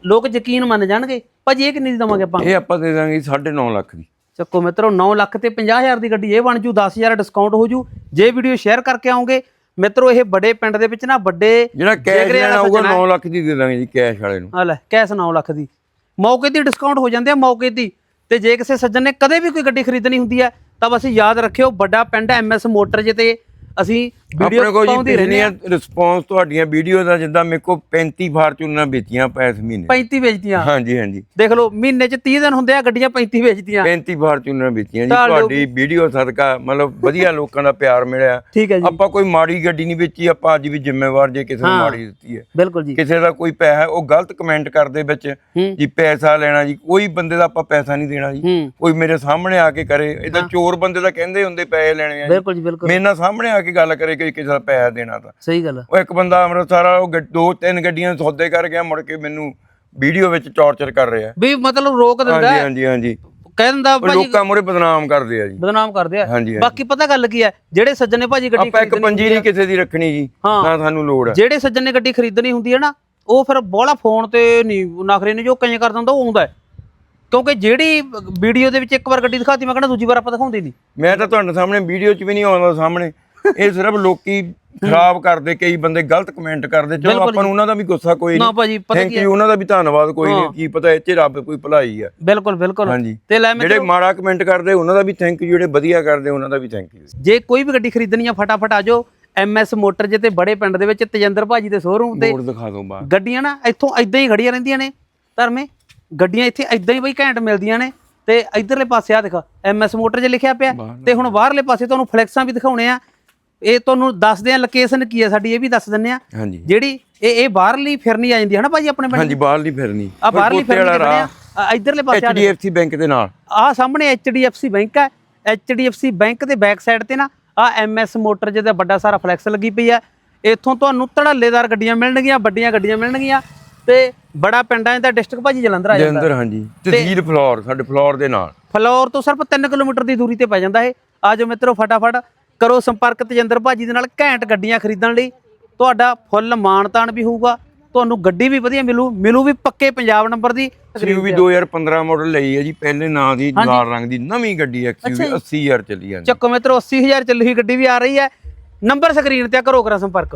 ਲੋਕ ਯਕੀਨ ਮੰਨ ਜਾਣਗੇ। ਭਾਜੀ ਇਹ ਕਿੰਨੀ ਦੀ ਦਵਾਂਗੇ ਆਪਾਂ? ਇਹ ਆਪਾਂ ਦੇ ਦਾਂਗੇ 9.5 ਲੱਖ ਦੀ। ਚੱਕੋ ਮਿੱਤਰੋ 9 ਲੱਖ ਤੇ 50000 ਦੀ ਗੱਡੀ ਇਹ ਬਣ ਜੂ 10000 ਡਿਸਕਾਊਂਟ ਹੋ ਜੂ। ਜੇ ਵੀਡੀਓ ਸ਼ੇਅਰ ਕਰਕੇ ਆਉਂਗੇ ਮਿੱਤਰੋ ਇਹ ਵੱਡੇ ਪਿੰਡ ਦੇ ਵਿੱਚ ਨਾ ਵੱਡੇ ਜਿਹੜਾ ਕੈਸ਼ ਲੈਣਾ ਹੋਊਗਾ ਸੱਜਣ ਹੈ। 9 ਲੱਖ ਦੀ ਦੇ ਦਾਂਗੇ ਜੀ ਕੈਸ਼ ਵਾਲੇ ਨੂੰ। ਆ ਲੈ ਕੈਸ 9 ਲੱਖ ਦੀ। ਮੌਕੇ ਦੀ ਡਿਸਕਾਊਂਟ ਹੋ ਜਾਂਦੇ ਆ ਮੌਕੇ ਦੀ। ਤੇ ਜੇ ਕਿਸੇ ਸੱਜਣ ਨੇ ਕਦੇ ਵੀ ਕੋਈ ਗੱਡੀ ਖਰੀਦਣੀ ਹੁੰਦੀ ਹੈ ਤਾਂ ਬਸ ਯਾਦ ਰੱਖਿਓ ਵੱਡਾ ਪਿੰਡ ਐਮਐਸ ਮੋਟਰ ਜੇ ਤੇ ਅਸੀਂ ਵੀਡੀਓ ਆਪਣੇ ਕੋਲ ਜੀ ਪਾਉਂਦੇ ਰਹਿੰਦੇ ਆ ਪਿਛਲੀਆਂ ਰਿਸਪੌਂਸ ਤੁਹਾਡੀਆਂ ਵੀਡੀਓ ਦਾ ਜਿੱਦਾਂ ਮੇਰੇ ਕੋਲ 35 ਫਾਰਚੂਨਰ ਵੇਚੀਆਂ ਪੈ ਇਸ ਮਹੀਨੇ। 35 ਵੇਚਦੀਆਂ। ਹਾਂਜੀ ਹਾਂਜੀ। ਦੇਖ ਲਓ ਮਹੀਨੇ ਚ 30 ਦਿਨ ਹੁੰਦੇ ਆ ਗੱਡੀਆਂ 35 ਵੇਚਦੀਆਂ। 35 ਫਾਰਚੂਨਰ ਵੇਚੀਆਂ ਜੀ ਤਾਂ ਲੋਕ- ਤੁਹਾਡੀ ਵੀਡੀਓ ਸਦਕਾ ਮਤਲਬ ਵਧੀਆ ਲੋਕਾਂ ਦਾ ਪਿਆਰ ਮਿਲਿਆ। ਠੀਕ ਹੈ ਜੀ। ਆਪਾਂ ਕੋਈ ਮਾੜੀ ਗੱਡੀ ਨਹੀਂ ਵੇਚੀ ਆਪਾਂ ਅੱਜ ਵੀ ਜ਼ਿੰਮੇਵਾਰ ਜੇ ਕਿਸੇ ਨੂੰ ਮਾੜੀ ਦਿੱਤੀ ਹੈ। ਬਿਲਕੁਲ ਜੀ। ਕਿਸੇ ਦਾ ਕੋਈ ਪੈਸਾ ਉਹ ਗਲਤ ਕਮੈਂਟ ਕਰਦੇ ਵਿੱਚ ਹੂੰ। ਜੀ ਪੈਸਾ ਲੈਣਾ ਜੀ ਕੋਈ ਬੰਦੇ ਦਾ ਆਪਾਂ ਪੈਸਾ ਨਹੀਂ ਦੇਣਾ ਜੀ। ਹੂੰ। ਕੋਈ ਮੇਰੇ ਸਾਹਮਣੇ ਆ ਕੇ ਕਰੇ ਇਹ ਤਾਂ ਚੋਰ ਬੰਦੇ ਦਾ ਕਹਿੰਦੇ ਹੁੰਦੇ ਪੈਸੇ ਲੈਣੇ ਆ ਜੀ। ਬਿਲਕੁਲ ਜੀ ਬਿਲਕੁਲ। ਮੇਰੇ ਨਾਲ ਸਾਹਮਣੇ ਆ ਕੇ ਗੱਲ ਕਰੇ ਕਿ ਕਿਸੇ ਦਾ ਪੈਸਾ ਦੇਣਾ ਤਾਂ। ਸਹੀ ਗੱਲ ਆ। ਉਹ ਇੱਕ ਬੰਦਾ ਅੰਮ੍ਰਿਤਸਰ ਵਾਲਾ ਉਹ ਗੱਡ- ਦੋ ਤਿੰਨ ਗੱਡੀਆਂ ਸੌਦੇ ਕਰ ਗਿਆ ਮੁੜ ਕੇ ਮੈਨੂੰ ਵੀਡੀਓ ਵਿੱਚ ਟੌਰਚਰ ਕਰ ਰਿਹਾ। ਵੀ ਮਤਲਬ ਰੋਕ ਦਿੰਦਾ ਹਾਂਜੀ ਹੈ, ਹਾਂਜੀ ਹਾਂਜੀ। ਕਹਿ ਦਿੰਦਾ ਉਹ ਭਾਜੀ ਲੋਕਾਂ ਮੂਰੇ ਬਦਨਾਮ ਕਰਦੇ ਆ ਜੀ। ਬਦਨਾਮ ਕਰਦੇ ਆ। ਹਾਂਜੀ ਹਾਂਜੀ। ਬਾਕੀ ਪਤਾ ਗੱਲ ਕੀ ਹੈ ਜਿਹੜੇ ਸੱਜਣ ਨੇ ਭਾਜੀ ਗੱਡੀ ਆਪਾਂ ਇੱਕ ਪੰਜੀ ਨਹੀਂ ਕਿਸੇ ਦੀ ਰੱਖਣੀ ਜੀ ਹਾਂ। ਨਾ ਸਾਨੂੰ ਲੋੜ ਹੈ ਜਿਹੜੇ ਸੱਜਣ ਨੇ ਗੱਡੀ ਖਰੀਦਣੀ ਹੁੰਦੀ ਹੈ ਨਾ ਉਹ ਫਿਰ ਬੋਲਾ ਫੋਨ ਤੇ ਨਹੀਂ ਨਖਰੇ ਨੇ ਜੋ ਕਈ ਕਰ ਦਿੰਦਾ ਉਹ ਆਉਂਦਾ ਹੈ। ਕਿਉਂਕਿ ਜਿਹੜੀ ਵੀਡੀਓ ਦੇ ਵਿੱਚ ਇੱਕ ਵਾਰ ਗੱਡੀ ਦਿਖਾਤੀ ਮੈਂ ਕਹਿੰਦਾ ਦੂਜੀ ਵਾਰ ਆਪਾਂ ਦਿਖਾਉਂਦੇ ਨਹੀਂ। ਮੈਂ ਤਾਂ ਤੁਹਾਡੇ ਸਾਹਮਣੇ ਵੀਡੀਓ 'ਚ ਵੀ ਨਹੀਂ ਆਉਂਦਾ ਸਾਹਮਣੇ। ਇਹ ਸਿਰਫ ਲੋਕੀ ਖਰਾਬ ਕਰਦੇ ਕਈ ਬੰਦੇ ਗਲਤ ਕਮੈਂਟ ਕਰਦੇ। ਚਲੋ ਆਪਾਂ ਨੂੰ ਉਹਨਾਂ ਦਾ ਵੀ ਗੁੱਸਾ ਕੋਈ ਨਾ ਨਹੀਂ। ਭਾਜੀ ਪਤਾ ਕੀ ਹੈ? ਉਹਨਾਂ ਦਾ ਵੀ ਧੰਨਵਾਦ ਕੋਈ ਨਹੀਂ। ਕੀ ਪਤਾ 'ਚ ਰੱਬ ਕੋਈ ਭਲਾਈ ਆ। ਬਿਲਕੁਲ ਬਿਲਕੁਲ। ਹਾਂਜੀ। ਤੇ ਲੈ ਮੈਂ ਜਿਹੜੇ ਮਾੜਾ ਕਮੈਂਟ ਕਰਦੇ ਉਹਨਾਂ ਦਾ ਵੀ ਥੈਂਕ ਯੂ ਜਿਹੜੇ ਵਧੀਆ ਕਰਦੇ ਉਹਨਾਂ ਦਾ ਵੀ ਥੈਂਕ ਯੂ ਜੇ ਕੋਈ ਵੀ ਗੱਡੀ ਖਰੀਦਣੀ ਆ ਫਟਾਫਟ ਆ ਜਾਓ। ਐਮਐਸ ਮੋਟਰ ਜੇ ਤੇ ਬੜੇ ਪਿੰਡ ਦੇ ਵਿੱਚ ਤੇਜਿੰਦਰ ਭਾਜੀ ਦੇ ਸ਼ੋਰੂਮ ਤੇ ਬੋਰਡ ਦਿਖਾ ਦਿਓ ਬਾਹਰ। ਗੱਡੀਆਂ ਨਾ ਇੱਥੋਂ ਐਦਾਂ ਹੀ ਖੜੀਆਂ ਰਹਿੰਦੀਆਂ ਨੇ। ਧਰਮੇ ਗੱਡੀਆਂ ਇੱਥੇ ਐਦਾਂ ਹੀ ਬਈ ਘੈਂਟ ਮਿਲਦੀਆਂ ਨੇ। ਤੇ ਇਧਰਲੇ ਪਾਸੇ ਆ ਦੇਖ ਐਮਐਸ ਮੋਟਰ ਜੇ ਲਿਖਿਆ ਪਿਆ ਤੇ ਹੁਣ ਬਾਹਰਲੇ ਪਾਸੇ ਤੁਹਾਨੂੰ ਫਲੈਕਸਾਂ ਵੀ ਦਿਖਾਉਣੇ ਆ। ਇਹ ਤੁਹਾਨੂੰ ਦੱਸਦੇ ਆ ਲੋਕੇਸ਼ਨ ਕੀ ਹੈ ਸਾਡੀ ਇਹ ਵੀ ਦੱਸ ਦਿੰਨੇ ਆ। ਹਾਂਜੀ। ਜਿਹੜੀ ਇਹ ਇਹ ਬਾਹਰਲੀ ਫਿਰਨੀ ਆ ਜਾਂਦੀ ਹੈ ਨਾ ਭਾਜੀ ਆਪਣੇ ਪਿੰਡ ਹਾਂਜੀ ਬਾਹਰਲੀ ਫਿਰਨੀ। ਆ ਬਾਹਰਲੀ ਫਿਰਨੀ ਆ? ਇਧਰਲੇ ਪਾਸੇ ਆ HDFC ਬੈਂਕ ਦੇ ਨਾਲ। ਆ ਸਾਹਮਣੇ HDFC ਬੈਂਕ ਹੈ HDFC ਬੈਂਕ ਦੇ ਬੈਕ ਸਾਈਡ ਤੇ ਨਾ ਆ MS ਮੋਟਰ ਜਿਹਦਾ ਵੱਡਾ ਸਾਰਾ ਫਲੈਕਸ ਲੱਗੀ ਪਈ ਆ। ਇੱਥੋਂ ਤੁਹਾਨੂੰ ਧੜੱਲੇਦਾਰ ਗੱਡੀਆਂ ਮਿਲਣਗੀਆਂ ਵੱਡੀਆਂ ਗੱਡੀਆਂ ਮਿਲਣਗੀਆਂ ਤੇ ਬੜਾ ਪਿੰਡਾਂ ਦਾ ਡਿਸਟ੍ਰਿਕਟ ਭਾਜੀ ਜਲੰਧਰ ਆ ਜਾਂਦਾ। ਜਲੰਧਰ ਹਾਂਜੀ। ਤਹਿਸੀਲ ਫਲੋਰ ਸਾਡੇ ਫਲੋਰ ਦੇ ਨਾਲ। ਫਲੋਰ ਤੋਂ ਸਿਰਫ 3 ਕਿਲੋਮੀਟਰ ਦੀ ਦੂਰੀ ਤੇ ਪੈ ਜਾਂਦਾ ਇਹ। ਆਜੋ ਮਿੱਤਰੋ ਫਟਾਫਟ ਕਰੋ ਸੰਪਰਕ ਤੇਜਿੰਦਰ ਭਾਜੀ ਦੇ ਨਾਲ ਘੈਂਟ ਗੱਡੀਆਂ ਖਰੀਦਣ ਲਈ। ਤੁਹਾਡਾ ਫੁੱਲ ਮਾਣ-ਤਾਣ ਵੀ ਹੋਊਗਾ। ਤੁਹਾਨੂੰ ਗੱਡੀ ਵੀ ਵਧੀਆ ਮਿਲੂ ਮਿਲੂ ਵੀ ਪੱਕੇ ਪੰਜਾਬ ਨੰਬਰ ਦੀ। ਐਕਸਯੂਵੀ 2015 ਮਾਡਲ ਲਈ ਹੈ ਜੀ ਪਹਿਲੇ ਨਾਂ ਦੀ ਲਾਲ ਰੰਗ ਦੀ ਨਵੀਂ ਗੱਡੀ ਐਕਸਯੂਵੀ 80000 ਚੱਲੀ ਜਾਂਦੀ ਚੱਕੋ ਮਿੱਤਰੋ 80000 ਚੱਲੀ ਹੋਈ ਗੱਡੀ ਵੀ ਆ ਰਹੀ ਹੈ। ਨੰਬਰ ਸਕਰੀਨ ਤੇ ਕਰੋ ਕਰਾ ਸੰਪਰਕ।